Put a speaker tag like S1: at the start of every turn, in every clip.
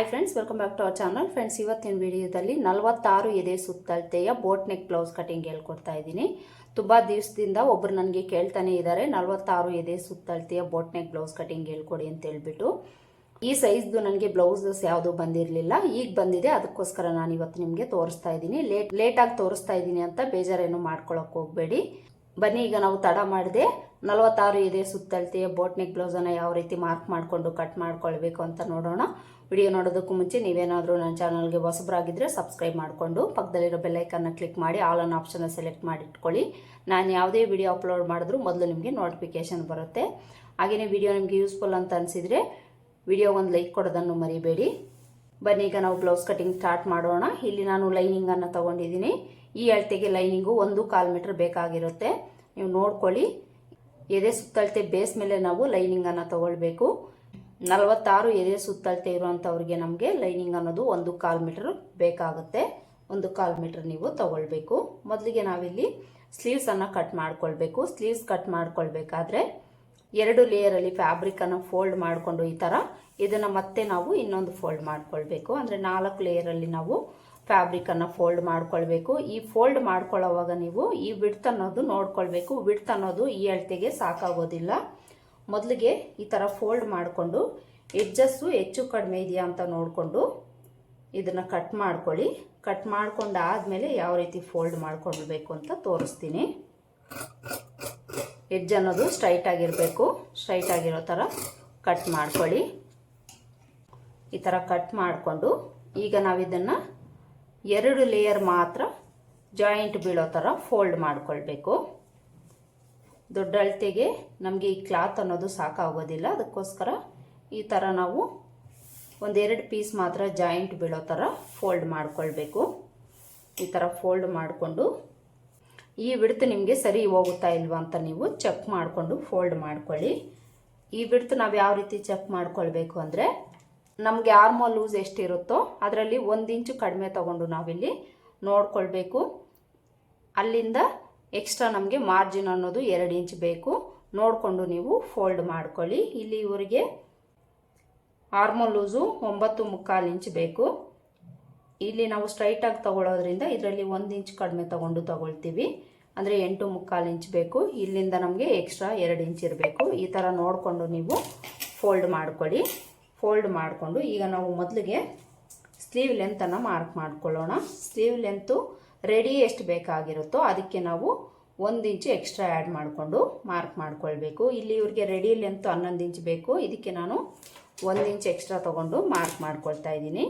S1: Hi friends welcome back to our channel friends ಇವತ್ತಿನ ವಿಡಿಯೋದಲ್ಲಿ ನಲವತ್ತಾರು ಎದೆ ಸುತ್ತಳತೆಯ ಬೋಟ್ ನೆಕ್ ಬ್ಲೌಸ್ ಕಟಿಂಗ್ ಹೇಳ್ಕೊಡ್ತಾ ಇದ್ದೀನಿ. ತುಂಬ ದಿವಸದಿಂದ ಒಬ್ಬರು ನನಗೆ ಕೇಳ್ತಾನೆ ಇದ್ದಾರೆ ನಲವತ್ತಾರು ಎದೆ ಸುತ್ತಳತೆಯ ಬೋಟ್ ನೆಕ್ ಬ್ಲೌಸ್ ಕಟಿಂಗ್ ಹೇಳ್ಕೊಡಿ ಅಂತ ಹೇಳ್ಬಿಟ್ಟು. ಈ ಸೈಜ್ದು ನನಗೆ ಬ್ಲೌಸಸ್ ಯಾವುದು ಬಂದಿರಲಿಲ್ಲ. ಈಗ ಬಂದಿದೆ, ಅದಕ್ಕೋಸ್ಕರ ನಾನು ಇವತ್ತು ನಿಮಗೆ ತೋರಿಸ್ತಾ ಇದ್ದೀನಿ. ಲೇಟ್ ಲೇಟಾಗಿ ತೋರಿಸ್ತಾ ಇದ್ದೀನಿ ಅಂತ ಬೇಜಾರೇನು ಮಾಡ್ಕೊಳಕ್ಕೆ ಹೋಗಬೇಡಿ. ಬನ್ನಿ, ಈಗ ನಾವು ತಡ ಮಾಡಿದೆ. ನಲವತ್ತಾರು ಎದೆ ಸುತ್ತಳತೆಯ ಬೋಟ್ ನೆಕ್ ಬ್ಲೌಸನ್ನು ಯಾವ ರೀತಿ ಮಾರ್ಕ್ ಮಾಡಿಕೊಂಡು ಕಟ್ ಮಾಡ್ಕೊಳ್ಬೇಕು ಅಂತ ನೋಡೋಣ. ವಿಡಿಯೋ ನೋಡೋದಕ್ಕೂ ಮುಂಚೆ ನೀವೇನಾದರೂ ನನ್ನ ಚಾನಲ್ಗೆ ಹೊಸಬರಾಗಿದ್ದರೆ ಸಬ್ಸ್ಕ್ರೈಬ್ ಮಾಡಿಕೊಂಡು ಪಕ್ಕದಲ್ಲಿರೋ ಬೆಲ್ಲೈಕನ್ನ ಕ್ಲಿಕ್ ಮಾಡಿ ಆಲ್ ಆನ್ ಆಪ್ಷನ್ನ ಸೆಲೆಕ್ಟ್ ಮಾಡಿ ಇಟ್ಕೊಳ್ಳಿ ನಾನು ಯಾವುದೇ ವಿಡಿಯೋ ಅಪ್ಲೋಡ್ ಮಾಡಿದ್ರೂ ಮೊದಲು ನಿಮಗೆ ನೋಟಿಫಿಕೇಶನ್ ಬರುತ್ತೆ. ಹಾಗೆಯೇ ವಿಡಿಯೋ ನಿಮಗೆ ಯೂಸ್ಫುಲ್ ಅಂತ ಅನಿಸಿದರೆ ವಿಡಿಯೋ ಒಂದು ಲೈಕ್ ಕೊಡೋದನ್ನು ಮರಿಬೇಡಿ. ಬನ್ನಿ, ಈಗ ನಾವು ಬ್ಲೌಸ್ ಕಟಿಂಗ್ ಸ್ಟಾರ್ಟ್ ಮಾಡೋಣ. ಇಲ್ಲಿ ನಾನು ಲೈನಿಂಗನ್ನು ತೊಗೊಂಡಿದ್ದೀನಿ. ಈ ಅಳತೆಗೆ ಲೈನಿಂಗು ಒಂದು ಕಾಲು ಮೀಟ್ರ್ ಬೇಕಾಗಿರುತ್ತೆ. ನೀವು ನೋಡ್ಕೊಳ್ಳಿ. ಎದೆ ಸುತ್ತಳತೆ ಬೇಸ್ ಮೇಲೆ ನಾವು ಲೈನಿಂಗನ್ನು ತಗೊಳ್ಬೇಕು. ನಲವತ್ತಾರು ಎದೆ ಸುತ್ತಳತೆ ಇರುವಂಥವ್ರಿಗೆ ನಮಗೆ ಲೈನಿಂಗ್ ಅನ್ನೋದು ಒಂದು ಕಾಲು ಮೀಟ್ರ್ ಬೇಕಾಗುತ್ತೆ. ಒಂದು ಕಾಲು ಮೀಟ್ರ್ ನೀವು ತಗೊಳ್ಬೇಕು. ಮೊದಲಿಗೆ ನಾವಿಲ್ಲಿ ಸ್ಲೀವ್ಸನ್ನು ಕಟ್ ಮಾಡ್ಕೊಳ್ಬೇಕು. ಸ್ಲೀವ್ಸ್ ಕಟ್ ಮಾಡ್ಕೊಳ್ಬೇಕಾದ್ರೆ ಎರಡು ಲೇಯರಲ್ಲಿ ಫ್ಯಾಬ್ರಿಕನ್ನು ಫೋಲ್ಡ್ ಮಾಡಿಕೊಂಡು ಈ ಥರ ಇದನ್ನು ಮತ್ತೆ ನಾವು ಇನ್ನೊಂದು ಫೋಲ್ಡ್ ಮಾಡ್ಕೊಳ್ಬೇಕು. ಅಂದರೆ ನಾಲ್ಕು ಲೇಯರಲ್ಲಿ ನಾವು ಫ್ಯಾಬ್ರಿಕನ್ನು ಫೋಲ್ಡ್ ಮಾಡ್ಕೊಳ್ಬೇಕು. ಈ ಫೋಲ್ಡ್ ಮಾಡ್ಕೊಳ್ಳೋವಾಗ ನೀವು ಈ ವಿಡ್ತ್ ಅನ್ನೋದು ನೋಡ್ಕೊಳ್ಬೇಕು. ವಿಡ್ತ್ ಅನ್ನೋದು ಈ ಅಳತೆಗೆ ಸಾಕಾಗೋದಿಲ್ಲ. ಮೊದಲಿಗೆ ಈ ಥರ ಫೋಲ್ಡ್ ಮಾಡಿಕೊಂಡು ಎಡ್ಜಸ್ಸು ಹೆಚ್ಚು ಕಡಿಮೆ ಇದೆಯಾ ಅಂತ ನೋಡಿಕೊಂಡು ಇದನ್ನು ಕಟ್ ಮಾಡ್ಕೊಳ್ಳಿ. ಕಟ್ ಮಾಡ್ಕೊಂಡು ಆದಮೇಲೆ ಯಾವ ರೀತಿ ಫೋಲ್ಡ್ ಮಾಡ್ಕೊಳ್ಬೇಕು ಅಂತ ತೋರಿಸ್ತೀನಿ. ಎಡ್ಜ್ ಅನ್ನೋದು ಸ್ಟ್ರೈಟ್ ಆಗಿರಬೇಕು. ಸ್ಟ್ರೈಟ್ ಆಗಿರೋ ಥರ ಕಟ್ ಮಾಡ್ಕೊಳ್ಳಿ. ಈ ಥರ ಕಟ್ ಮಾಡಿಕೊಂಡು ಈಗ ನಾವು ಇದನ್ನು ಎರಡು ಲೇಯರ್ ಮಾತ್ರ ಜಾಯಿಂಟ್ ಬೀಳೋ ಥರ ಫೋಲ್ಡ್ ಮಾಡ್ಕೊಳ್ಬೇಕು. ದೊಡ್ಡ ಅಳತೆಗೆ ನಮಗೆ ಈ ಕ್ಲಾತ್ ಅನ್ನೋದು ಸಾಕಾಗೋದಿಲ್ಲ. ಅದಕ್ಕೋಸ್ಕರ ಈ ಥರ ನಾವು ಒಂದೆರಡು ಪೀಸ್ ಮಾತ್ರ ಜಾಯಿಂಟ್ ಬೀಳೋ ಥರ ಫೋಲ್ಡ್ ಮಾಡಿಕೊಳ್ಬೇಕು. ಈ ಥರ ಫೋಲ್ಡ್ ಮಾಡಿಕೊಂಡು ಈ ಬಿಡ್ತು ನಿಮಗೆ ಸರಿ ಹೋಗುತ್ತಾ ಇಲ್ವಾ ಅಂತ ನೀವು ಚೆಕ್ ಮಾಡಿಕೊಂಡು ಫೋಲ್ಡ್ ಮಾಡ್ಕೊಳ್ಳಿ. ಈ ಬಿಡ್ತು ನಾವು ಯಾವ ರೀತಿ ಚೆಕ್ ಮಾಡ್ಕೊಳ್ಬೇಕು ಅಂದರೆ ನಮಗೆ ಆರ್ಮೋ ಲೂಸ್ ಎಷ್ಟಿರುತ್ತೋ ಅದರಲ್ಲಿ ಒಂದು ಇಂಚು ಕಡಿಮೆ ತೊಗೊಂಡು ನಾವಿಲ್ಲಿ ನೋಡ್ಕೊಳ್ಬೇಕು. ಅಲ್ಲಿಂದ ಎಕ್ಸ್ಟ್ರಾ ನಮಗೆ ಮಾರ್ಜಿನ್ ಅನ್ನೋದು ಎರಡು ಇಂಚ್ ಬೇಕು. ನೋಡಿಕೊಂಡು ನೀವು ಫೋಲ್ಡ್ ಮಾಡ್ಕೊಳ್ಳಿ. ಇಲ್ಲಿ ಇವರಿಗೆ ಆರ್ಮೋ ಲೂಸು ಒಂಬತ್ತು ಮುಕ್ಕಾಲು ಇಂಚ್ ಬೇಕು. ಇಲ್ಲಿ ನಾವು ಸ್ಟ್ರೈಟಾಗಿ ತಗೊಳ್ಳೋದ್ರಿಂದ ಇದರಲ್ಲಿ ಒಂದು ಇಂಚ್ ಕಡಿಮೆ ತೊಗೊಂಡು ತಗೊಳ್ತೀವಿ. ಅಂದರೆ ಎಂಟು ಮುಕ್ಕಾಲು ಇಂಚ್ ಬೇಕು. ಇಲ್ಲಿಂದ ನಮಗೆ ಎಕ್ಸ್ಟ್ರಾ ಎರಡು ಇಂಚ್ ಇರಬೇಕು. ಈ ಥರ ನೋಡಿಕೊಂಡು ನೀವು ಫೋಲ್ಡ್ ಮಾಡ್ಕೊಳ್ಳಿ. ಫೋಲ್ಡ್ ಮಾಡಿಕೊಂಡು ಈಗ ನಾವು ಮೊದಲಿಗೆ ಸ್ಲೀವ್ ಲೆಂತನ್ನು ಮಾರ್ಕ್ ಮಾಡ್ಕೊಳ್ಳೋಣ. ಸ್ಲೀವ್ ಲೆಂತು ರೆಡಿ ಎಷ್ಟು ಬೇಕಾಗಿರುತ್ತೋ ಅದಕ್ಕೆ ನಾವು ಒಂದು ಇಂಚು ಎಕ್ಸ್ಟ್ರಾ ಆ್ಯಡ್ ಮಾಡಿಕೊಂಡು ಮಾರ್ಕ್ ಮಾಡ್ಕೊಳ್ಬೇಕು. ಇಲ್ಲಿ ಇವ್ರಿಗೆ ರೆಡಿ ಲೆಂತ್ ಹನ್ನೊಂದು ಇಂಚ್ ಬೇಕು. ಇದಕ್ಕೆ ನಾನು ಒಂದು ಇಂಚು ಎಕ್ಸ್ಟ್ರಾ ತೊಗೊಂಡು ಮಾರ್ಕ್ ಮಾಡ್ಕೊಳ್ತಾ ಇದ್ದೀನಿ.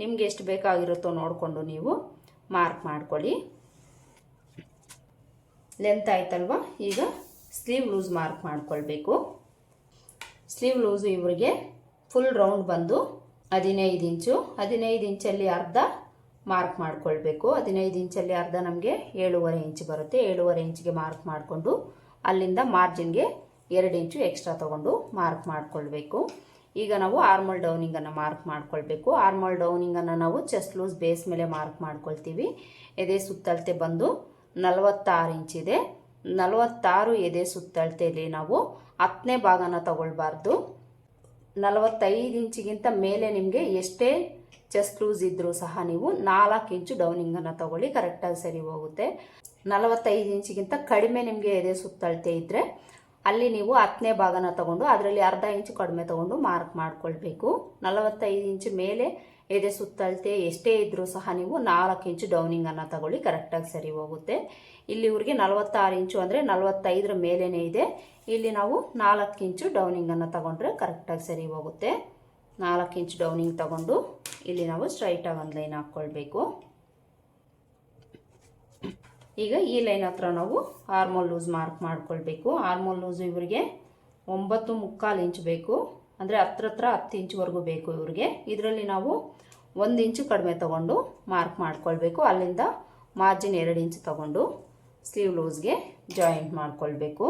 S1: ನಿಮ್ಗೆ ಎಷ್ಟು ಬೇಕಾಗಿರುತ್ತೋ ನೋಡಿಕೊಂಡು ನೀವು ಮಾರ್ಕ್ ಮಾಡ್ಕೊಳ್ಳಿ. ಲೆಂತ್ ಆಯ್ತಲ್ವ? ಈಗ ಸ್ಲೀವ್ ಲೂಸ್ ಮಾರ್ಕ್ ಮಾಡ್ಕೊಳ್ಬೇಕು. ಸ್ಲೀವ್ ಲೂಸು ಇವರಿಗೆ ಫುಲ್ ರೌಂಡ್ ಬಂದು ಹದಿನೈದು ಇಂಚು. ಹದಿನೈದು ಇಂಚಲ್ಲಿ ಅರ್ಧ ಮಾರ್ಕ್ ಮಾಡ್ಕೊಳ್ಬೇಕು. ಹದಿನೈದು ಇಂಚಲ್ಲಿ ಅರ್ಧ ನಮಗೆ ಏಳುವರೆ ಇಂಚ್ ಬರುತ್ತೆ. ಏಳುವರೆ ಇಂಚಿಗೆ ಮಾರ್ಕ್ ಮಾಡಿಕೊಂಡು ಅಲ್ಲಿಂದ ಮಾರ್ಜಿನ್ಗೆ ಎರಡು ಇಂಚು ಎಕ್ಸ್ಟ್ರಾ ತೊಗೊಂಡು ಮಾರ್ಕ್ ಮಾಡ್ಕೊಳ್ಬೇಕು. ಈಗ ನಾವು ಆರ್ಮಲ್ ಡೌನಿಂಗನ್ನು ಮಾರ್ಕ್ ಮಾಡ್ಕೊಳ್ಬೇಕು. ಆರ್ಮಲ್ ಡೌನಿಂಗನ್ನು ನಾವು ಚೆಸ್ಟ್ ಲೂಸ್ ಬೇಸ್ ಮೇಲೆ ಮಾರ್ಕ್ ಮಾಡ್ಕೊಳ್ತೀವಿ. ಎದೆ ಸುತ್ತಳತೆ ಬಂದು ನಲವತ್ತಾರು ಇಂಚಿದೆ ನಲವತ್ತಾರು ಎದೆ ಸುತ್ತಳತೆಯಲ್ಲಿ ನಾವು ಹತ್ತನೇ ಭಾಗನ ತಗೊಳ್ಬಾರ್ದು. ನಲವತ್ತೈದು ಇಂಚಿಗಿಂತ ಮೇಲೆ ನಿಮಗೆ ಎಷ್ಟೇ ಚೆಸ್ಟ್ ಲೂಸ್ ಇದ್ದರೂ ಸಹ ನೀವು ನಾಲ್ಕು ಇಂಚು ಡೌನಿಂಗನ್ನು ತಗೊಳ್ಳಿ ಕರೆಕ್ಟಾಗಿ ಸರಿ ಹೋಗುತ್ತೆ. ನಲವತ್ತೈದು ಇಂಚಿಗಿಂತ ಕಡಿಮೆ ನಿಮಗೆ ಎದೆ ಸುತ್ತಳತೆ ಇದ್ದರೆ ಅಲ್ಲಿ ನೀವು ಹತ್ತನೇ ಭಾಗನ ತಗೊಂಡು ಅದರಲ್ಲಿ ಅರ್ಧ ಇಂಚು ಕಡಿಮೆ ತಗೊಂಡು ಮಾರ್ಕ್ ಮಾಡ್ಕೊಳ್ಬೇಕು. ನಲವತ್ತೈದು ಇಂಚು ಮೇಲೆ ಎದೆ ಸುತ್ತಳತೆ ಎಷ್ಟೇ ಇದ್ದರೂ ಸಹ ನೀವು ನಾಲ್ಕು ಇಂಚು ಡೌನಿಂಗನ್ನು ತಗೊಳ್ಳಿ ಕರೆಕ್ಟಾಗಿ ಸರಿ ಹೋಗುತ್ತೆ. ಇಲ್ಲಿ ಇವ್ರಿಗೆ ನಲವತ್ತಾರು ಇಂಚು ಅಂದರೆ ನಲವತ್ತೈದರ ಮೇಲೇ ಇದೆ. ಇಲ್ಲಿ ನಾವು ನಾಲ್ಕು ಇಂಚು ಡೌನಿಂಗನ್ನು ತಗೊಂಡ್ರೆ ಕರೆಕ್ಟಾಗಿ ಸರಿ ಹೋಗುತ್ತೆ. ನಾಲ್ಕು ಇಂಚ್ ಡೌನಿಂಗ್ ತಗೊಂಡು ಇಲ್ಲಿ ನಾವು ಸ್ಟ್ರೈಟಾಗಿ ಒಂದು ಲೈನ್ ಹಾಕ್ಕೊಳ್ಬೇಕು. ಈಗ ಈ ಲೈನ್ ಹತ್ರ ನಾವು ಆರ್ಮೋಲ್ ಲೂಸ್ ಮಾರ್ಕ್ ಮಾಡ್ಕೊಳ್ಬೇಕು. ಆರ್ಮೋಲ್ ಲೂಸ್ ಇವರಿಗೆ ಒಂಬತ್ತು ಮುಕ್ಕಾಲು ಇಂಚ್ ಬೇಕು. ಅಂದರೆ ಹತ್ರ ಹತ್ರ ಹತ್ತು ಇಂಚ್ವರೆಗೂ ಬೇಕು ಇವ್ರಿಗೆ. ಇದರಲ್ಲಿ ನಾವು ಒಂದು ಇಂಚು ಕಡಿಮೆ ತಗೊಂಡು ಮಾರ್ಕ್ ಮಾಡ್ಕೊಳ್ಬೇಕು. ಅಲ್ಲಿಂದ ಮಾರ್ಜಿನ್ ಎರಡು ಇಂಚು ತಗೊಂಡು ಸ್ಲೀವ್ ಲೂಸ್ಗೆ ಜಾಯಿಂಟ್ ಮಾಡ್ಕೊಳ್ಬೇಕು.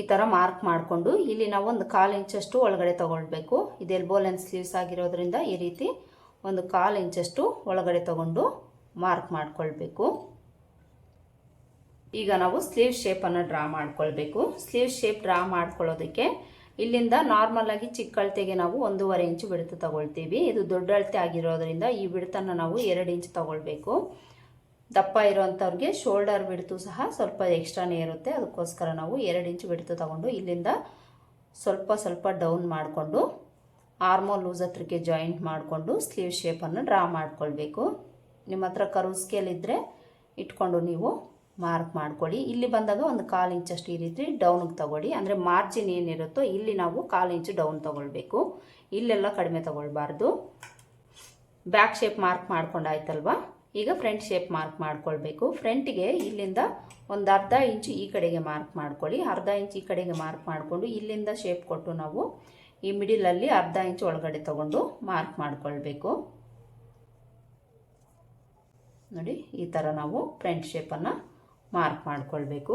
S1: ಈ ಥರ ಮಾರ್ಕ್ ಮಾಡಿಕೊಂಡು ಇಲ್ಲಿ ನಾವು ಒಂದು ಕಾಲು ಇಂಚಷ್ಟು ಒಳಗಡೆ ತೊಗೊಳ್ಬೇಕು. ಇದು ಎಲ್ಬೋ ಲೆನ್ ಸ್ಲೀವ್ಸ್ ಆಗಿರೋದ್ರಿಂದ ಈ ರೀತಿ ಒಂದು ಕಾಲು ಇಂಚಷ್ಟು ಒಳಗಡೆ ತಗೊಂಡು ಮಾರ್ಕ್ ಮಾಡಿಕೊಳ್ಬೇಕು. ಈಗ ನಾವು ಸ್ಲೀವ್ ಶೇಪನ್ನು ಡ್ರಾ ಮಾಡ್ಕೊಳ್ಬೇಕು. ಸ್ಲೀವ್ ಶೇಪ್ ಡ್ರಾ ಮಾಡ್ಕೊಳ್ಳೋದಕ್ಕೆ ಇಲ್ಲಿಂದ ನಾರ್ಮಲ್ ಆಗಿ ಚಿಕ್ಕ ಅಳತೆಗೆ ನಾವು ಒಂದೂವರೆ ಇಂಚು ಬಿಡ್ತು ತಗೊಳ್ತೀವಿ. ಇದು ದೊಡ್ಡ ಅಳತೆ ಆಗಿರೋದ್ರಿಂದ ಈ ಬಿಡ್ತನ್ನು ನಾವು ಎರಡು ಇಂಚು ತಗೊಳ್ಬೇಕು. ದಪ್ಪ ಇರುವಂಥವ್ರಿಗೆ ಶೋಲ್ಡರ್ ಬಿಡ್ತು ಸಹ ಸ್ವಲ್ಪ ಎಕ್ಸ್ಟ್ರಾನೇ ಇರುತ್ತೆ. ಅದಕ್ಕೋಸ್ಕರ ನಾವು ಎರಡು ಇಂಚು ಬಿಡ್ತು ತಗೊಂಡು ಇಲ್ಲಿಂದ ಸ್ವಲ್ಪ ಸ್ವಲ್ಪ ಡೌನ್ ಮಾಡಿಕೊಂಡು ಆರ್ಮೋ ಲೂಸ್ ಹತ್ರಕ್ಕೆ ಜಾಯಿಂಟ್ ಮಾಡಿಕೊಂಡು ಸ್ಲೀವ್ ಶೇಪನ್ನು ಡ್ರಾ ಮಾಡ್ಕೊಳ್ಬೇಕು. ನಿಮ್ಮ ಹತ್ರ ಕರು ಸ್ಕೇಲ್ ಇದ್ದರೆ ಇಟ್ಕೊಂಡು ನೀವು ಮಾರ್ಕ್ ಮಾಡ್ಕೊಳ್ಳಿ. ಇಲ್ಲಿ ಬಂದಾಗ ಒಂದು ಕಾಲು ಇಂಚಷ್ಟು ಈ ರೀತಿ ಡೌನ್ಗೆ ತಗೊಳ್ಳಿ. ಅಂದರೆ ಮಾರ್ಜಿನ್ ಏನಿರುತ್ತೋ ಇಲ್ಲಿ ನಾವು ಕಾಲು ಇಂಚು ಡೌನ್ ತಗೊಳ್ಬೇಕು. ಇಲ್ಲೆಲ್ಲ ಕಡಿಮೆ ತಗೊಳ್ಬಾರ್ದು. ಬ್ಯಾಕ್ ಶೇಪ್ ಮಾರ್ಕ್ ಮಾಡ್ಕೊಂಡಾಯ್ತಲ್ವಾ? ಈಗ ಫ್ರಂಟ್ ಶೇಪ್ ಮಾರ್ಕ್ ಮಾಡ್ಕೊಳ್ಬೇಕು. ಫ್ರಂಟಿಗೆ ಇಲ್ಲಿಂದ ಒಂದು ಅರ್ಧ ಇಂಚು ಈ ಕಡೆಗೆ ಮಾರ್ಕ್ ಮಾಡ್ಕೊಳ್ಳಿ. ಅರ್ಧ ಇಂಚು ಈ ಕಡೆಗೆ ಮಾರ್ಕ್ ಮಾಡಿಕೊಂಡು ಇಲ್ಲಿಂದ ಶೇಪ್ ಕೊಟ್ಟು ನಾವು ಈ ಮಿಡಿಲಲ್ಲಿ ಅರ್ಧ ಇಂಚು ಒಳಗಡೆ ತಗೊಂಡು ಮಾರ್ಕ್ ಮಾಡಿಕೊಳ್ಬೇಕು. ನೋಡಿ, ಈ ಥರ ನಾವು ಫ್ರಂಟ್ ಶೇಪನ್ನು ಮಾರ್ಕ್ ಮಾಡಿಕೊಳ್ಬೇಕು.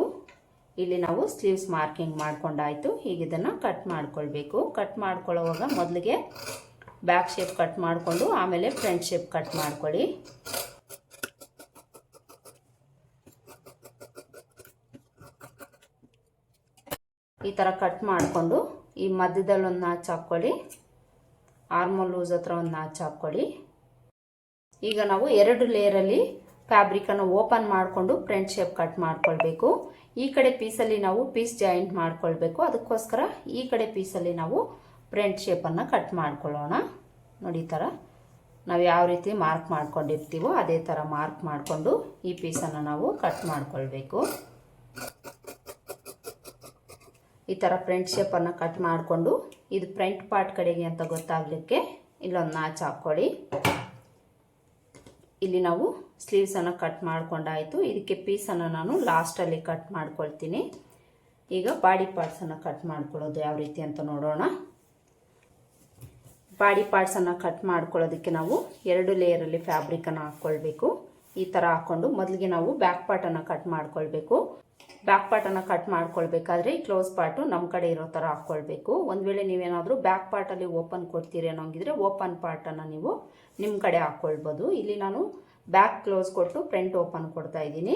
S1: ಇಲ್ಲಿ ನಾವು ಸ್ಲೀವ್ಸ್ ಮಾರ್ಕಿಂಗ್ ಮಾಡಿಕೊಂಡಾಯಿತು. ಈಗ ಇದನ್ನು ಕಟ್ ಮಾಡ್ಕೊಳ್ಬೇಕು. ಕಟ್ ಮಾಡ್ಕೊಳ್ಳೋವಾಗ ಮೊದಲಿಗೆ ಬ್ಯಾಕ್ ಶೇಪ್ ಕಟ್ ಮಾಡಿಕೊಂಡು ಆಮೇಲೆ ಫ್ರಂಟ್ ಶೇಪ್ ಕಟ್ ಮಾಡ್ಕೊಳ್ಳಿ. ಈ ಥರ ಕಟ್ ಮಾಡಿಕೊಂಡು ಈ ಮಧ್ಯದಲ್ಲಿ ಒಂದು ನಾಚ್ ಹಾಕ್ಕೊಳ್ಳಿ ಆರ್ಮೋಲ್ ಲೂಸ್ ಹತ್ರ ಒಂದು ನಾಚ್ ಹಾಕ್ಕೊಳ್ಳಿ ಈಗ ನಾವು ಎರಡು ಲೇಯರಲ್ಲಿ ಫ್ಯಾಬ್ರಿಕನ್ನು ಓಪನ್ ಮಾಡಿಕೊಂಡು ಫ್ರಂಟ್ ಶೇಪ್ ಕಟ್ ಮಾಡ್ಕೊಳ್ಬೇಕು. ಈ ಕಡೆ ಪೀಸಲ್ಲಿ ನಾವು ಪೀಸ್ ಜಾಯಿಂಟ್ ಮಾಡ್ಕೊಳ್ಬೇಕು. ಅದಕ್ಕೋಸ್ಕರ ಈ ಕಡೆ ಪೀಸಲ್ಲಿ ನಾವು ಫ್ರಂಟ್ ಶೇಪನ್ನು ಕಟ್ ಮಾಡ್ಕೊಳ್ಳೋಣ. ನೋಡಿ ಈ ಥರ ನಾವು ಯಾವ ರೀತಿ ಮಾರ್ಕ್ ಮಾಡ್ಕೊಂಡಿರ್ತೀವೋ ಅದೇ ಥರ ಮಾರ್ಕ್ ಮಾಡಿಕೊಂಡು ಈ ಪೀಸನ್ನು ನಾವು ಕಟ್ ಮಾಡ್ಕೊಳ್ಬೇಕು. ಈ ಥರ ಫ್ರಂಟ್ ಶೇಪನ್ನು ಕಟ್ ಮಾಡಿಕೊಂಡು ಇದು ಫ್ರಂಟ್ ಪಾರ್ಟ್ ಕಡೆಗೆ ಅಂತ ಗೊತ್ತಾಗಲಿಕ್ಕೆ ಇಲ್ಲೊಂದು ನಾಚ್ ಹಾಕ್ಕೊಳ್ಳಿ ಇಲ್ಲಿ ನಾವು ಸ್ಲೀವ್ಸನ್ನು ಕಟ್ ಮಾಡಿಕೊಂಡಾಯಿತು. ಇದಕ್ಕೆ ಪೀಸನ್ನು ನಾನು ಲಾಸ್ಟಲ್ಲಿ ಕಟ್ ಮಾಡ್ಕೊಳ್ತೀನಿ. ಈಗ ಬಾಡಿ ಪಾರ್ಟ್ಸನ್ನು ಕಟ್ ಮಾಡ್ಕೊಳ್ಳೋದು ಯಾವ ರೀತಿ ಅಂತ ನೋಡೋಣ. ಬಾಡಿ ಪಾರ್ಟ್ಸನ್ನು ಕಟ್ ಮಾಡ್ಕೊಳ್ಳೋದಕ್ಕೆ ನಾವು ಎರಡು ಲೇಯರಲ್ಲಿ ಫ್ಯಾಬ್ರಿಕನ್ನು ಹಾಕ್ಕೊಳ್ಬೇಕು ಈ ಥರ ಹಾಕ್ಕೊಂಡು ಮೊದಲಿಗೆ ನಾವು ಬ್ಯಾಕ್ ಪಾರ್ಟನ್ನು ಕಟ್ ಮಾಡ್ಕೊಳ್ಬೇಕು. ಬ್ಯಾಕ್ ಪಾರ್ಟನ್ನು ಕಟ್ ಮಾಡ್ಕೊಳ್ಬೇಕಾದ್ರೆ ಈ ಕ್ಲೋಸ್ ಪಾರ್ಟು ನಮ್ಮ ಕಡೆ ಇರೋ ಥರ ಹಾಕ್ಕೊಳ್ಬೇಕು ಒಂದು ವೇಳೆ ನೀವೇನಾದರೂ ಬ್ಯಾಕ್ ಪಾರ್ಟಲ್ಲಿ ಓಪನ್ ಕೊಡ್ತೀರಿ ಅನ್ನೋಂಗಿದ್ರೆ ಓಪನ್ ಪಾರ್ಟನ್ನು ನೀವು ನಿಮ್ಮ ಕಡೆ ಹಾಕ್ಕೊಳ್ಬೋದು ಇಲ್ಲಿ ನಾನು ಬ್ಯಾಕ್ ಕ್ಲೋಸ್ ಕೊಟ್ಟು ಫ್ರಂಟ್ ಓಪನ್ ಕೊಡ್ತಾ ಇದ್ದೀನಿ.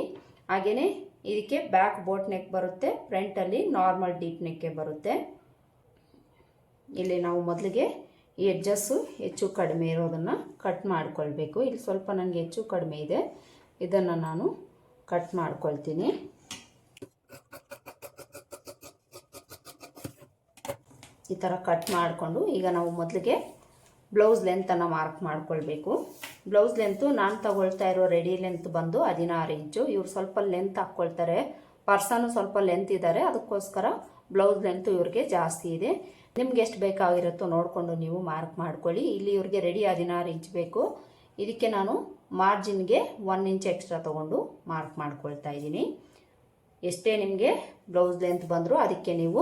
S1: ಹಾಗೆಯೇ ಇದಕ್ಕೆ ಬ್ಯಾಕ್ ಬೋಟ್ ನೆಕ್ ಬರುತ್ತೆ ಫ್ರಂಟಲ್ಲಿ ನಾರ್ಮಲ್ ಡೀಪ್ ನೆಕ್ಕೆ ಬರುತ್ತೆ. ಇಲ್ಲಿ ನಾವು ಮೊದಲಿಗೆ ಈ ಎಡ್ಜಸ್ಸು ಹೆಚ್ಚು ಕಡಿಮೆ ಇರೋದನ್ನು ಕಟ್ ಮಾಡ್ಕೊಳ್ಬೇಕು. ಇಲ್ಲಿ ಸ್ವಲ್ಪ ನನಗೆ ಹೆಚ್ಚು ಕಡಿಮೆ ಇದೆ. ಇದನ್ನು ನಾನು ಕಟ್ ಮಾಡ್ಕೊಳ್ತೀನಿ. ಈ ಥರ ಕಟ್ ಮಾಡಿಕೊಂಡು ಈಗ ನಾವು ಮೊದಲಿಗೆ ಬ್ಲೌಸ್ ಲೆಂತನ್ನು ಮಾರ್ಕ್ ಮಾಡ್ಕೊಳ್ಬೇಕು. ಬ್ಲೌಸ್ ಲೆಂತು ನಾನು ತಗೊಳ್ತಾ ಇರೋ ರೆಡಿ ಲೆಂತ್ ಬಂದು ಹದಿನಾರು ಇಂಚು ಇವ್ರು ಸ್ವಲ್ಪ ಲೆಂತ್ ಹಾಕ್ಕೊಳ್ತಾರೆ ಪರ್ಸನು ಸ್ವಲ್ಪ ಲೆಂತ್ ಇದ್ದಾರೆ. ಅದಕ್ಕೋಸ್ಕರ ಬ್ಲೌಸ್ ಲೆಂತು ಇವ್ರಿಗೆ ಜಾಸ್ತಿ ಇದೆ. ನಿಮ್ಗೆ ಎಷ್ಟು ಬೇಕಾಗಿರುತ್ತೋ ನೋಡಿಕೊಂಡು ನೀವು ಮಾರ್ಕ್ ಮಾಡ್ಕೊಳ್ಳಿ. ಇಲ್ಲಿ ಇವ್ರಿಗೆ ರೆಡಿ ಹದಿನಾರು ಇಂಚ್ ಬೇಕು. ಇದಕ್ಕೆ ನಾನು ಮಾರ್ಜಿನ್ಗೆ ಒನ್ ಇಂಚ್ ಎಕ್ಸ್ಟ್ರಾ ತೊಗೊಂಡು ಮಾರ್ಕ್ ಮಾಡ್ಕೊಳ್ತಾ ಇದ್ದೀನಿ. ಎಷ್ಟೇ ನಿಮಗೆ ಬ್ಲೌಸ್ ಲೆಂತ್ ಬಂದರೂ ಅದಕ್ಕೆ ನೀವು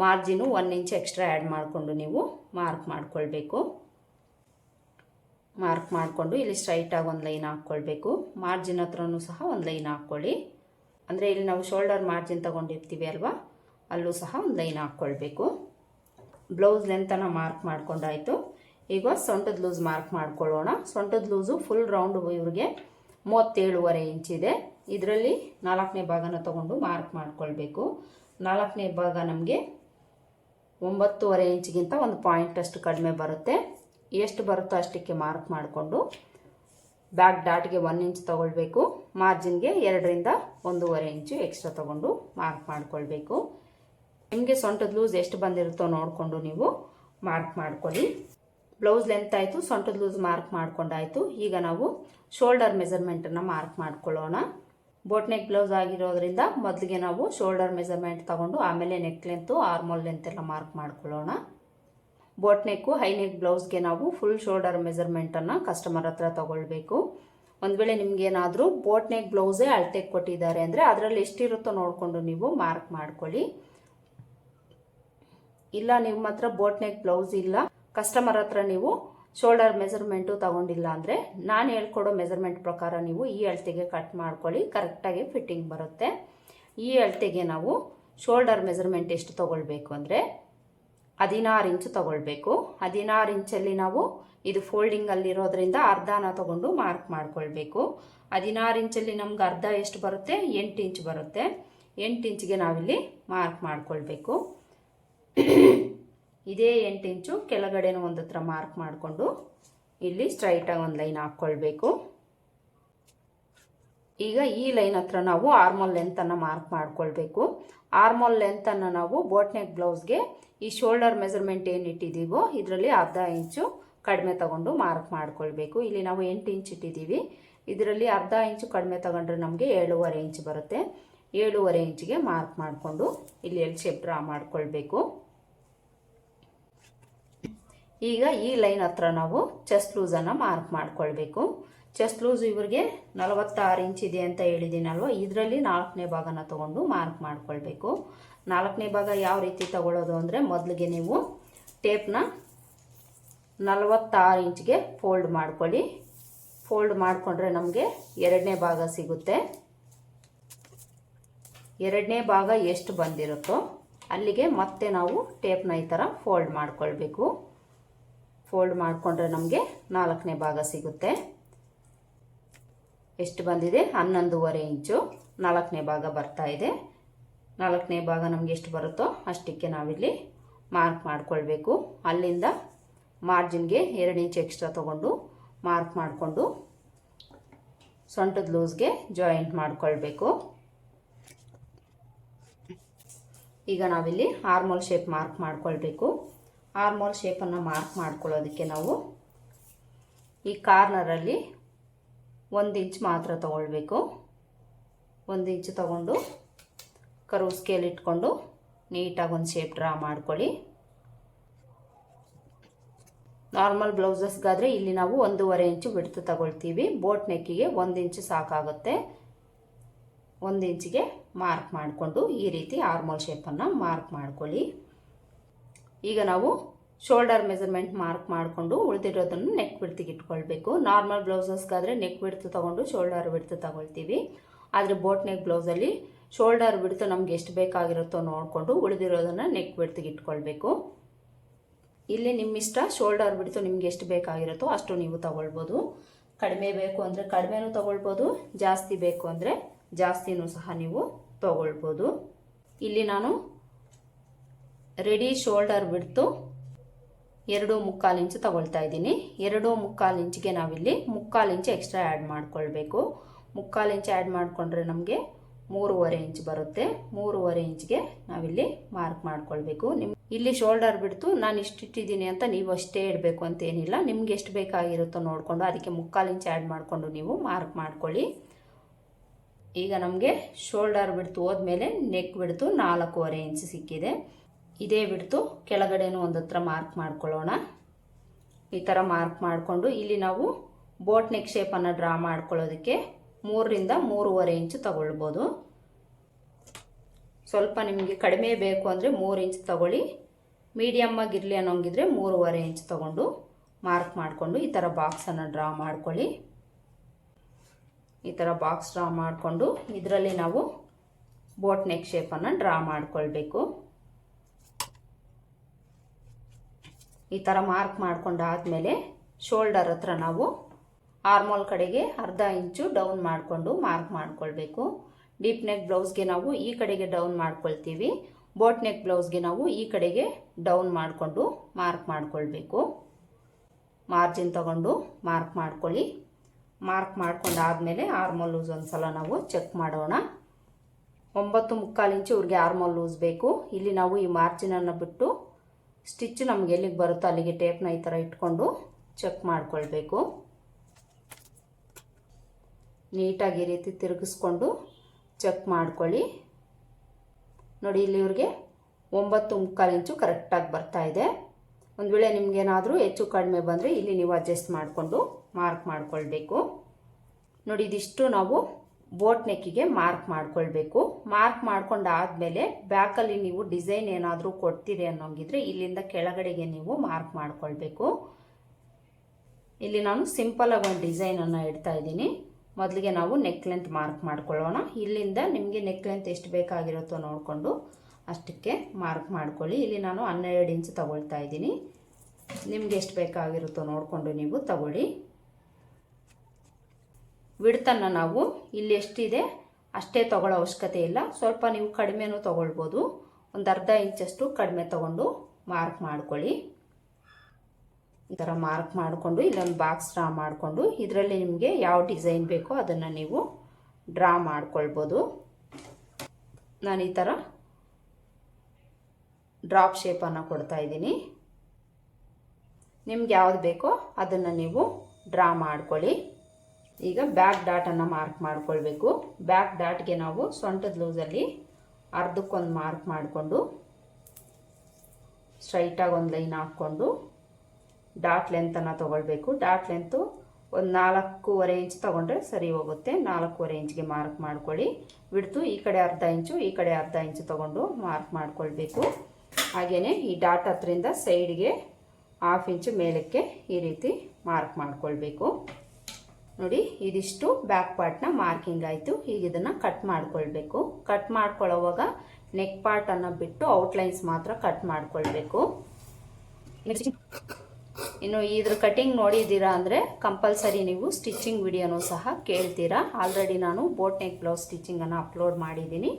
S1: margin one inch extra add ಮಾಡಿಕೊಂಡು ನೀವು ಮಾರ್ಕ್ ಮಾಡಿಕೊಳ್ಬೇಕು. ಮಾರ್ಕ್ ಮಾಡಿಕೊಂಡು ಇಲ್ಲಿ ಸ್ಟ್ರೈಟಾಗಿ ಒಂದು ಲೈನ್ ಹಾಕ್ಕೊಳ್ಬೇಕು. ಮಾರ್ಜಿನ್ ಹತ್ರನೂ ಸಹ ಒಂದು ಲೈನ್ ಹಾಕ್ಕೊಳ್ಳಿ. ಅಂದರೆ ಇಲ್ಲಿ ನಾವು ಶೋಲ್ಡರ್ ಮಾರ್ಜಿನ್ ತೊಗೊಂಡಿರ್ತೀವಿ ಅಲ್ವಾ? ಅಲ್ಲೂ ಸಹ ಒಂದು ಲೈನ್ ಹಾಕ್ಕೊಳ್ಬೇಕು. ಬ್ಲೌಸ್ ಲೆಂತನ ಮಾರ್ಕ್ ಮಾಡಿಕೊಂಡಾಯಿತು. ಈಗ ಸೊಂಟದ ಲೂಸ್ ಮಾರ್ಕ್ ಮಾಡ್ಕೊಳ್ಳೋಣ. ಸೊಂಟದ ಲೂಸು ಫುಲ್ ರೌಂಡ್ ಇವ್ರಿಗೆ ಮೂವತ್ತೇಳುವರೆ ಇಂಚಿದೆ ಇದರಲ್ಲಿ ನಾಲ್ಕನೇ ಭಾಗನ ತೊಗೊಂಡು ಮಾರ್ಕ್ ಮಾಡ್ಕೊಳ್ಬೇಕು. ನಾಲ್ಕನೇ ಭಾಗ ನಮಗೆ ಒಂಬತ್ತುವರೆ ಇಂಚಿಗಿಂತ ಒಂದು ಪಾಯಿಂಟ್ ಅಷ್ಟು ಕಡಿಮೆ ಬರುತ್ತೆ. ಎಷ್ಟು ಬರುತ್ತೋ ಅಷ್ಟಕ್ಕೆ ಮಾರ್ಕ್ ಮಾಡಿಕೊಂಡು ಬ್ಯಾಕ್ ಡಾಟ್ಗೆ ಒನ್ ಇಂಚ್ ತೊಗೊಳ್ಬೇಕು. ಮಾರ್ಜಿನ್ಗೆ ಎರಡರಿಂದ ಒಂದೂವರೆ ಇಂಚು ಎಕ್ಸ್ಟ್ರಾ ತೊಗೊಂಡು ಮಾರ್ಕ್ ಮಾಡಿಕೊಳ್ಬೇಕು. ನಿಮಗೆ ಸೊಂಟದ ಲೂಸ್ ಎಷ್ಟು ಬಂದಿರುತ್ತೋ ನೋಡಿಕೊಂಡು ನೀವು ಮಾರ್ಕ್ ಮಾಡ್ಕೊಳ್ಳಿ. ಬ್ಲೌಸ್ ಲೆಂತ್ ಆಯಿತು, ಸೊಂಟದ ಲೂಸ್ ಮಾರ್ಕ್ ಮಾಡ್ಕೊಂಡಾಯಿತು. ಈಗ ನಾವು ಶೋಲ್ಡರ್ ಮೆಜರ್ಮೆಂಟನ್ನು ಮಾರ್ಕ್ ಮಾಡ್ಕೊಳ್ಳೋಣ. ಬೋಟ್ ನೆಕ್ ಬ್ಲೌಸ್ ಆಗಿರೋದ್ರಿಂದ ಮೊದಲಿಗೆ ನಾವು ಶೋಲ್ಡರ್ ಮೆಸರ್ಮೆಂಟ್ ತಗೊಂಡು ಆಮೇಲೆ ನೆಕ್ ಲೆಂತು ಆರ್ಮೋಲ್ ಲೆಂತ್ ಎಲ್ಲ ಮಾರ್ಕ್ ಮಾಡ್ಕೊಳ್ಳೋಣ. ಬೋಟ್ ನೆಕ್ಕು ಹೈ ನೆಕ್ ಬ್ಲೌಸ್ಗೆ ನಾವು ಫುಲ್ ಶೋಲ್ಡರ್ ಮೆಸರ್ಮೆಂಟನ್ನು ಕಸ್ಟಮರ್ ಹತ್ರ ತಗೊಳ್ಬೇಕು. ಒಂದು ವೇಳೆ ನಿಮಗೇನಾದರೂ ಬೋಟ್ ನೆಕ್ ಬ್ಲೌಸೇ ಅಳತೆಗೆ ಕೊಟ್ಟಿದ್ದಾರೆ ಅಂದರೆ ಅದರಲ್ಲಿ ಎಷ್ಟಿರುತ್ತೋ ನೋಡಿಕೊಂಡು ನೀವು ಮಾರ್ಕ್ ಮಾಡ್ಕೊಳ್ಳಿ. ಇಲ್ಲ ನಿಮ್ಮ ಹತ್ರ ಬೋಟ್ ಬ್ಲೌಸ್ ಇಲ್ಲ ಕಸ್ಟಮರ್ ಹತ್ರ ನೀವು ಶೋಲ್ಡರ್ ಮೆಸರ್ಮೆಂಟು ತಗೊಂಡಿಲ್ಲ ಅಂದರೆ ನಾನು ಹೇಳ್ಕೊಡೋ ಮೆಸರ್ಮೆಂಟ್ ಪ್ರಕಾರ ನೀವು ಈ ಅಳತೆಗೆ ಕಟ್ ಮಾಡ್ಕೊಳ್ಳಿ ಕರೆಕ್ಟಾಗಿ ಫಿಟ್ಟಿಂಗ್ ಬರುತ್ತೆ. ಈ ಅಳತೆಗೆ ನಾವು ಶೋಲ್ಡರ್ ಮೆಸರ್ಮೆಂಟ್ ಎಷ್ಟು ತೊಗೊಳ್ಬೇಕು ಅಂದರೆ ಹದಿನಾರು ಇಂಚು ತೊಗೊಳ್ಬೇಕು. ಹದಿನಾರು ಇಂಚಲ್ಲಿ ನಾವು ಇದು ಫೋಲ್ಡಿಂಗಲ್ಲಿರೋದ್ರಿಂದ ಅರ್ಧನ ತಗೊಂಡು ಮಾರ್ಕ್ ಮಾಡ್ಕೊಳ್ಬೇಕು. ಹದಿನಾರು ಇಂಚಲ್ಲಿ ನಮ್ಗೆ ಅರ್ಧ ಎಷ್ಟು ಬರುತ್ತೆ? ಎಂಟು ಇಂಚ್ ಬರುತ್ತೆ. ಎಂಟು ಇಂಚಿಗೆ ನಾವಿಲ್ಲಿ ಮಾರ್ಕ್ ಮಾಡ್ಕೊಳ್ಬೇಕು. ಇದೇ ಎಂಟು ಇಂಚು ಕೆಳಗಡೆನೂ ಒಂದು ಹತ್ರ ಮಾರ್ಕ್ ಮಾಡಿಕೊಂಡು ಇಲ್ಲಿ ಸ್ಟ್ರೈಟಾಗಿ ಒಂದು ಲೈನ್ ಹಾಕ್ಕೊಳ್ಬೇಕು ಈಗ ಈ ಲೈನ್ ಹತ್ರ ನಾವು ಆರ್ಮೋಲ್ ಲೆಂತನ್ನು ಮಾರ್ಕ್ ಮಾಡ್ಕೊಳ್ಬೇಕು. ಆರ್ಮೋಲ್ ಲೆಂತನ್ನು ನಾವು ಬೋಟ್ ನೆಕ್ ಬ್ಲೌಸ್ಗೆ ಈ ಶೋಲ್ಡರ್ ಮೆಜರ್ಮೆಂಟ್ ಏನು ಇಟ್ಟಿದ್ದೀವೋ ಇದರಲ್ಲಿ ಅರ್ಧ ಇಂಚು ಕಡಿಮೆ ತಗೊಂಡು ಮಾರ್ಕ್ ಮಾಡ್ಕೊಳ್ಬೇಕು. ಇಲ್ಲಿ ನಾವು ಎಂಟು ಇಂಚ್ ಇಟ್ಟಿದ್ದೀವಿ ಇದರಲ್ಲಿ ಅರ್ಧ ಇಂಚು ಕಡಿಮೆ ತಗೊಂಡ್ರೆ ನಮಗೆ ಏಳುವರೆ ಇಂಚ್ ಬರುತ್ತೆ. ಏಳುವರೆ ಇಂಚಿಗೆ ಮಾರ್ಕ್ ಮಾಡಿಕೊಂಡು ಇಲ್ಲಿ ಎಲ್ ಶೇಪ್ ಡ್ರಾ ಮಾಡ್ಕೊಳ್ಬೇಕು. ಈಗ ಈ ಲೈನ್ ಹತ್ರ ನಾವು ಚೆಸ್ಟ್ ಲೂಸನ್ನು ಮಾರ್ಕ್ ಮಾಡ್ಕೊಳ್ಬೇಕು. ಚೆಸ್ಟ್ ಲೂಸ್ ಇವ್ರಿಗೆ ನಲವತ್ತಾರು ಇಂಚ್ ಇದೆ ಅಂತ ಹೇಳಿದ್ದೀನಲ್ವ ಇದರಲ್ಲಿ ನಾಲ್ಕನೇ ಭಾಗನ ತಗೊಂಡು ಮಾರ್ಕ್ ಮಾಡ್ಕೊಳ್ಬೇಕು. ನಾಲ್ಕನೇ ಭಾಗ ಯಾವ ರೀತಿ ತಗೊಳ್ಳೋದು ಅಂದರೆ ಮೊದಲಿಗೆ ನೀವು ಟೇಪ್ನ ನಲವತ್ತಾರು ಇಂಚ್ಗೆ ಫೋಲ್ಡ್ ಮಾಡ್ಕೊಳ್ಳಿ. ಫೋಲ್ಡ್ ಮಾಡಿಕೊಂಡ್ರೆ ನಮಗೆ ಎರಡನೇ ಭಾಗ ಸಿಗುತ್ತೆ. ಎರಡನೇ ಭಾಗ ಎಷ್ಟು ಬಂದಿರುತ್ತೋ ಅಲ್ಲಿಗೆ ಮತ್ತೆ ನಾವು ಟೇಪ್ನ ಈ ಥರ ಫೋಲ್ಡ್ ಮಾಡ್ಕೊಳ್ಬೇಕು. ಫೋಲ್ಡ್ ಮಾಡಿಕೊಂಡ್ರೆ ನಮಗೆ ನಾಲ್ಕನೇ ಭಾಗ ಸಿಗುತ್ತೆ. ಎಷ್ಟು ಬಂದಿದೆ? ಹನ್ನೊಂದೂವರೆ ಇಂಚು ನಾಲ್ಕನೇ ಭಾಗ ಬರ್ತಾ ಇದೆ. ನಾಲ್ಕನೇ ಭಾಗ ನಮಗೆ ಎಷ್ಟು ಬರುತ್ತೋ ಅಷ್ಟಕ್ಕೆ ನಾವಿಲ್ಲಿ ಮಾರ್ಕ್ ಮಾಡಿಕೊಳ್ಬೇಕು. ಅಲ್ಲಿಂದ ಮಾರ್ಜಿನ್ಗೆ ಎರಡು ಇಂಚು ಎಕ್ಸ್ಟ್ರಾ ತೊಗೊಂಡು ಮಾರ್ಕ್ ಮಾಡಿಕೊಂಡು ಸೊಂಟದ ಲೂಸ್ಗೆ ಜಾಯಿಂಟ್ ಮಾಡಿಕೊಳ್ಬೇಕು. ಈಗ ನಾವಿಲ್ಲಿ ಹಾರ್ಮೋಲ್ ಶೇಪ್ ಮಾರ್ಕ್ ಮಾಡ್ಕೊಳ್ಬೇಕು. ಆರ್ಮೋಲ್ ಶೇಪನ್ನು ಮಾರ್ಕ್ ಮಾಡ್ಕೊಳ್ಳೋದಕ್ಕೆ ನಾವು ಈ ಕಾರ್ನರಲ್ಲಿ ಒಂದು ಇಂಚ್ ಮಾತ್ರ ತಗೊಳ್ಬೇಕು. ಒಂದು ಇಂಚ್ ತಗೊಂಡು ಕರು ಸ್ಕೇಲ್ ಇಟ್ಕೊಂಡು ನೀಟಾಗಿ ಒಂದು ಶೇಪ್ ಡ್ರಾ ಮಾಡ್ಕೊಳ್ಳಿ. ನಾರ್ಮಲ್ ಬ್ಲೌಸಸ್ಗಾದರೆ ಇಲ್ಲಿ ನಾವು ಒಂದೂವರೆ ಇಂಚು ಬಿಡ್ತು ತಗೊಳ್ತೀವಿ. ಬೋಟ್ ನೆಕ್ಕಿಗೆ ಒಂದು ಇಂಚು ಸಾಕಾಗುತ್ತೆ. ಒಂದು ಇಂಚಿಗೆ ಮಾರ್ಕ್ ಮಾಡಿಕೊಂಡು ಈ ರೀತಿ ಆರ್ಮೋಲ್ ಶೇಪನ್ನು ಮಾರ್ಕ್ ಮಾಡ್ಕೊಳ್ಳಿ. ಈಗ ನಾವು ಶೋಲ್ಡರ್ ಮೆಜರ್ಮೆಂಟ್ ಮಾರ್ಕ್ ಮಾಡಿಕೊಂಡು ಉಳಿದಿರೋದನ್ನು ನೆಕ್ ಬಿಡ್ತಿಗೆ ಇಟ್ಕೊಳ್ಬೇಕು. ನಾರ್ಮಲ್ ಬ್ಲೌಸಸ್ಗಾದರೆ ನೆಕ್ ಬಿಡ್ತು ತೊಗೊಂಡು ಶೋಲ್ಡರ್ ಬಿಡ್ತು ತಗೊಳ್ತೀವಿ. ಆದರೆ ಬೋಟ್ ನೆಕ್ ಬ್ಲೌಸಲ್ಲಿ ಶೋಲ್ಡರ್ ಬಿಡ್ತು ನಮ್ಗೆ ಎಷ್ಟು ಬೇಕಾಗಿರುತ್ತೋ ನೋಡಿಕೊಂಡು ಉಳಿದಿರೋದನ್ನು ನೆಕ್ ಬಿಡ್ತಿಗೆ ಇಟ್ಕೊಳ್ಬೇಕು. ಇಲ್ಲಿ ನಿಮ್ಮ ಇಷ್ಟ ಶೋಲ್ಡರ್ ಬಿಡ್ತು ನಿಮ್ಗೆ ಎಷ್ಟು ಬೇಕಾಗಿರುತ್ತೋ ಅಷ್ಟು ನೀವು ತಗೊಳ್ಬೋದು. ಕಡಿಮೆ ಬೇಕು ಅಂದರೆ ಕಡಿಮೆನೂ ತಗೊಳ್ಬೋದು, ಜಾಸ್ತಿ ಬೇಕು ಅಂದರೆ ಜಾಸ್ತಿನೂ ಸಹ ನೀವು ತಗೊಳ್ಬೋದು. ಇಲ್ಲಿ ನಾನು ರೆಡಿ ಶೋಲ್ಡರ್ ಬಿಡ್ತು. ಎರಡು ಮುಕ್ಕಾಲು ಇಂಚು ತಗೊಳ್ತಾ ಇದ್ದೀನಿ. ಎರಡು ಮುಕ್ಕಾಲು ಇಂಚಿಗೆ ನಾವಿಲ್ಲಿ ಮುಕ್ಕಾಲು ಇಂಚು ಎಕ್ಸ್ಟ್ರಾ ಆ್ಯಡ್ ಮಾಡ್ಕೊಳ್ಬೇಕು. ಮುಕ್ಕಾಲು ಇಂಚು ಆ್ಯಡ್ ಮಾಡಿಕೊಂಡ್ರೆ ನಮಗೆ ಮೂರುವರೆ ಇಂಚ್ ಬರುತ್ತೆ. ಮೂರುವರೆ ಇಂಚಿಗೆ ನಾವಿಲ್ಲಿ ಮಾರ್ಕ್ ಮಾಡ್ಕೊಳ್ಬೇಕು. ನಿಮ್ಮ ಇಲ್ಲಿ ಶೋಲ್ಡರ್ ಬಿಡ್ತು. ನಾನು ಇಷ್ಟಿಟ್ಟಿದ್ದೀನಿ ಅಂತ ನೀವು ಅಷ್ಟೇ ಇಡಬೇಕು ಅಂತ ಏನಿಲ್ಲ. ನಿಮ್ಗೆ ಎಷ್ಟು ಬೇಕಾಗಿರುತ್ತೋ ನೋಡಿಕೊಂಡು ಅದಕ್ಕೆ ಮುಕ್ಕಾಲು ಇಂಚ್ ಆ್ಯಡ್ ಮಾಡಿಕೊಂಡು ನೀವು ಮಾರ್ಕ್ ಮಾಡ್ಕೊಳ್ಳಿ. ಈಗ ನಮಗೆ ಶೋಲ್ಡರ್ ಬಿಡ್ತು ಹೋದ್ಮೇಲೆ ನೆಕ್ ಬಿಡ್ತು. ನಾಲ್ಕೂವರೆ ಇಂಚ್ ಸಿಕ್ಕಿದೆ. ಇದೇ ಬಿಡ್ತು. ಕೆಳಗಡೆನೂ ಒಂದು ಹತ್ರ ಮಾರ್ಕ್ ಮಾಡ್ಕೊಳ್ಳೋಣ. ಈ ಥರ ಮಾರ್ಕ್ ಮಾಡಿಕೊಂಡು ಇಲ್ಲಿ ನಾವು ಬೋಟ್ ನೆಕ್ ಶೇಪನ್ನು ಡ್ರಾ ಮಾಡ್ಕೊಳ್ಳೋದಕ್ಕೆ ಮೂರರಿಂದ ಮೂರುವರೆ ಇಂಚು ತಗೊಳ್ಬೋದು. ಸ್ವಲ್ಪ ನಿಮಗೆ ಕಡಿಮೆ ಬೇಕು ಅಂದರೆ ಮೂರು ಇಂಚ್ ತಗೊಳ್ಳಿ. ಮೀಡಿಯಮ್ ಆಗಿರಲಿ ಅನ್ನೋಂಗಿದ್ರೆ ಮೂರುವರೆ ಇಂಚ್ ತಗೊಂಡು ಮಾರ್ಕ್ ಮಾಡಿಕೊಂಡು ಈ ಥರ ಬಾಕ್ಸನ್ನು ಡ್ರಾ ಮಾಡ್ಕೊಳ್ಳಿ. ಈ ಥರ ಬಾಕ್ಸ್ ಡ್ರಾ ಮಾಡಿಕೊಂಡು ಇದರಲ್ಲಿ ನಾವು ಬೋಟ್ ನೆಕ್ ಶೇಪನ್ನು ಡ್ರಾ ಮಾಡ್ಕೊಳ್ಬೇಕು. ಈ ಥರ ಮಾರ್ಕ್ ಮಾಡ್ಕೊಂಡಾದಮೇಲೆ ಶೋಲ್ಡರ್ ಹತ್ರ ನಾವು ಆರ್ಮೋಲ್ ಕಡೆಗೆ ಅರ್ಧ ಇಂಚು ಡೌನ್ ಮಾಡಿಕೊಂಡು ಮಾರ್ಕ್ ಮಾಡ್ಕೊಳ್ಬೇಕು. ಡೀಪ್ ನೆಕ್ ಬ್ಲೌಸ್ಗೆ ನಾವು ಈ ಕಡೆಗೆ ಡೌನ್ ಮಾಡ್ಕೊಳ್ತೀವಿ. ಬೋಟ್ ನೆಕ್ ಬ್ಲೌಸ್ಗೆ ನಾವು ಈ ಕಡೆಗೆ ಡೌನ್ ಮಾಡಿಕೊಂಡು ಮಾರ್ಕ್ ಮಾಡ್ಕೊಳ್ಬೇಕು. ಮಾರ್ಜಿನ್ ತಗೊಂಡು ಮಾರ್ಕ್ ಮಾಡ್ಕೊಳ್ಳಿ. ಮಾರ್ಕ್ ಮಾಡ್ಕೊಂಡಾದಮೇಲೆ ಆರ್ಮೋಲ್ ಲೂಸ್ ಒಂದು ಸಲ ನಾವು ಚೆಕ್ ಮಾಡೋಣ. ಒಂಬತ್ತು ಮುಕ್ಕಾಲು ಇಂಚು ಇವ್ರಿಗೆ ಆರ್ಮೋಲ್ ಲೂಸ್ ಬೇಕು. ಇಲ್ಲಿ ನಾವು ಈ ಮಾರ್ಜಿನನ್ನು ಬಿಟ್ಟು ಸ್ಟಿಚ್ ನಮ್ಗೆ ಎಲ್ಲಿಗೆ ಬರುತ್ತೋ ಅಲ್ಲಿಗೆ ಟೇಪ್ನ ಈ ಥರ ಇಟ್ಕೊಂಡು ಚೆಕ್ ಮಾಡಿಕೊಳ್ಬೇಕು. ನೀಟಾಗಿ ಈ ರೀತಿ ತಿರುಗಿಸ್ಕೊಂಡು ಚೆಕ್ ಮಾಡ್ಕೊಳ್ಳಿ. ನೋಡಿ, ಇಲ್ಲಿ ಇವ್ರಿಗೆ ಒಂಬತ್ತು ಮುಕ್ಕಾಲು ಇಂಚು ಕರೆಕ್ಟಾಗಿ ಬರ್ತಾ ಇದೆ. ಒಂದು ವೇಳೆ ನಿಮಗೇನಾದರೂ ಹೆಚ್ಚು ಕಡಿಮೆ ಬಂದರೆ ಇಲ್ಲಿ ನೀವು ಅಡ್ಜಸ್ಟ್ ಮಾಡಿಕೊಂಡು ಮಾರ್ಕ್ ಮಾಡಿಕೊಳ್ಬೇಕು. ನೋಡಿ, ಇದಿಷ್ಟು ನಾವು ಬೋಟ್ ನೆಕ್ಕಿಗೆ ಮಾರ್ಕ್ ಮಾಡ್ಕೊಳ್ಬೇಕು. ಮಾರ್ಕ್ ಮಾಡ್ಕೊಂಡಾದಮೇಲೆ ಬ್ಯಾಕಲ್ಲಿ ನೀವು ಡಿಸೈನ್ ಏನಾದರೂ ಕೊಡ್ತೀರಿ ಅನ್ನೋಂಗಿದ್ರೆ ಇಲ್ಲಿಂದ ಕೆಳಗಡೆಗೆ ನೀವು ಮಾರ್ಕ್ ಮಾಡ್ಕೊಳ್ಬೇಕು. ಇಲ್ಲಿ ನಾನು ಸಿಂಪಲಾಗಿ ಒಂದು ಡಿಸೈನನ್ನು ಇಡ್ತಾ ಇದ್ದೀನಿ. ಮೊದಲಿಗೆ ನಾವು ನೆಕ್ ಲೆಂತ್ ಮಾರ್ಕ್ ಮಾಡ್ಕೊಳ್ಳೋಣ. ಇಲ್ಲಿಂದ ನಿಮಗೆ ನೆಕ್ ಲೆಂತ್ ಎಷ್ಟು ಬೇಕಾಗಿರುತ್ತೋ ನೋಡಿಕೊಂಡು ಅಷ್ಟಕ್ಕೆ ಮಾರ್ಕ್ ಮಾಡ್ಕೊಳ್ಳಿ. ಇಲ್ಲಿ ನಾನು ಹನ್ನೆರಡು ಇಂಚು ತಗೊಳ್ತಾ ಇದ್ದೀನಿ. ನಿಮ್ಗೆ ಎಷ್ಟು ಬೇಕಾಗಿರುತ್ತೋ ನೋಡಿಕೊಂಡು ನೀವು ತಗೊಳ್ಳಿ. ವಿಡ್ತನ್ನು ನಾವು ಇಲ್ಲಿ ಎಷ್ಟಿದೆ, ಅಷ್ಟೇ ತಗೊಳ್ಳೋ ಅವಶ್ಯಕತೆ ಇಲ್ಲ. ಸ್ವಲ್ಪ ನೀವು ಕಡಿಮೆನೂ ತೊಗೊಳ್ಬೋದು. ಒಂದು ಅರ್ಧ ಇಂಚಷ್ಟು ಕಡಿಮೆ ತೊಗೊಂಡು ಮಾರ್ಕ್ ಮಾಡ್ಕೊಳ್ಳಿ. ಈ ಥರ ಮಾರ್ಕ್ ಮಾಡಿಕೊಂಡು ಇಲ್ಲೊಂದು ಬಾಕ್ಸ್ ಡ್ರಾ ಮಾಡಿಕೊಂಡು ಇದರಲ್ಲಿ ನಿಮಗೆ ಯಾವ ಡಿಸೈನ್ ಬೇಕೋ ಅದನ್ನು ನೀವು ಡ್ರಾ ಮಾಡ್ಕೊಳ್ಬೋದು. ನಾನು ಈ ಥರ ಡ್ರಾಪ್ ಶೇಪನ್ನು ಕೊಡ್ತಾ ಇದ್ದೀನಿ. ನಿಮ್ಗೆ ಯಾವ್ದು ಬೇಕೋ ಅದನ್ನು ನೀವು ಡ್ರಾ ಮಾಡ್ಕೊಳ್ಳಿ. ಈಗ ಬ್ಯಾಕ್ ಡಾಟನ್ನು ಮಾರ್ಕ್ ಮಾಡ್ಕೊಳ್ಬೇಕು. ಬ್ಯಾಕ್ ಡಾಟ್ಗೆ ನಾವು ಸೊಂಟದ ಲೂಸಲ್ಲಿ ಅರ್ಧಕ್ಕೊಂದು ಮಾರ್ಕ್ ಮಾಡಿಕೊಂಡು ಸ್ಟ್ರೈಟಾಗಿ ಒಂದು ಲೈನ್ ಹಾಕ್ಕೊಂಡು ಡಾಟ್ ಲೆಂತನ್ನು ತೊಗೊಳ್ಬೇಕು. ಡಾಟ್ ಲೆಂತು ಒಂದು ನಾಲ್ಕೂವರೆ ಇಂಚ್ ತೊಗೊಂಡ್ರೆ ಸರಿ ಹೋಗುತ್ತೆ. ನಾಲ್ಕೂವರೆ ಇಂಚ್ಗೆ ಮಾರ್ಕ್ ಮಾಡ್ಕೊಳ್ಳಿ. ಬಿಡ್ತು, ಈ ಕಡೆ ಅರ್ಧ ಇಂಚು ಈ ಕಡೆ ಅರ್ಧ ಇಂಚು ತೊಗೊಂಡು ಮಾರ್ಕ್ ಮಾಡ್ಕೊಳ್ಬೇಕು. ಹಾಗೆಯೇ ಈ ಡಾಟ್ ಹತ್ರಿಂದ ಸೈಡ್ಗೆ ಹಾಫ್ ಇಂಚು ಮೇಲಕ್ಕೆ ಈ ರೀತಿ ಮಾರ್ಕ್ ಮಾಡ್ಕೊಳ್ಬೇಕು. ನೋಡಿ, ಇದಿಷ್ಟು ಬ್ಯಾಕ್ ಪಾರ್ಟ್ನ ಮಾರ್ಕಿಂಗ್ ಆಯಿತು. ಈಗ ಇದನ್ನು ಕಟ್ ಮಾಡ್ಕೊಳ್ಬೇಕು. ಕಟ್ ಮಾಡ್ಕೊಳ್ಳೋವಾಗ ನೆಕ್ ಪಾರ್ಟನ್ನು ಬಿಟ್ಟು ಔಟ್ಲೈನ್ಸ್ ಮಾತ್ರ ಕಟ್ ಮಾಡ್ಕೊಳ್ಬೇಕು. ಇನ್ನು ಇದ್ರ ಕಟಿಂಗ್ ನೋಡಿದ್ದೀರಾ ಅಂದರೆ ಕಂಪಲ್ಸರಿ ನೀವು ಸ್ಟಿಚಿಂಗ್ ವಿಡಿಯೋನೂ ಸಹ ಕೇಳ್ತೀರಾ. ಆಲ್ರೆಡಿ ನಾನು ಬೋಟ್ ನೆಕ್ ಬ್ಲೌಸ್ ಸ್ಟಿಚಿಂಗನ್ನು ಅಪ್ಲೋಡ್ ಮಾಡಿದ್ದೀನಿ.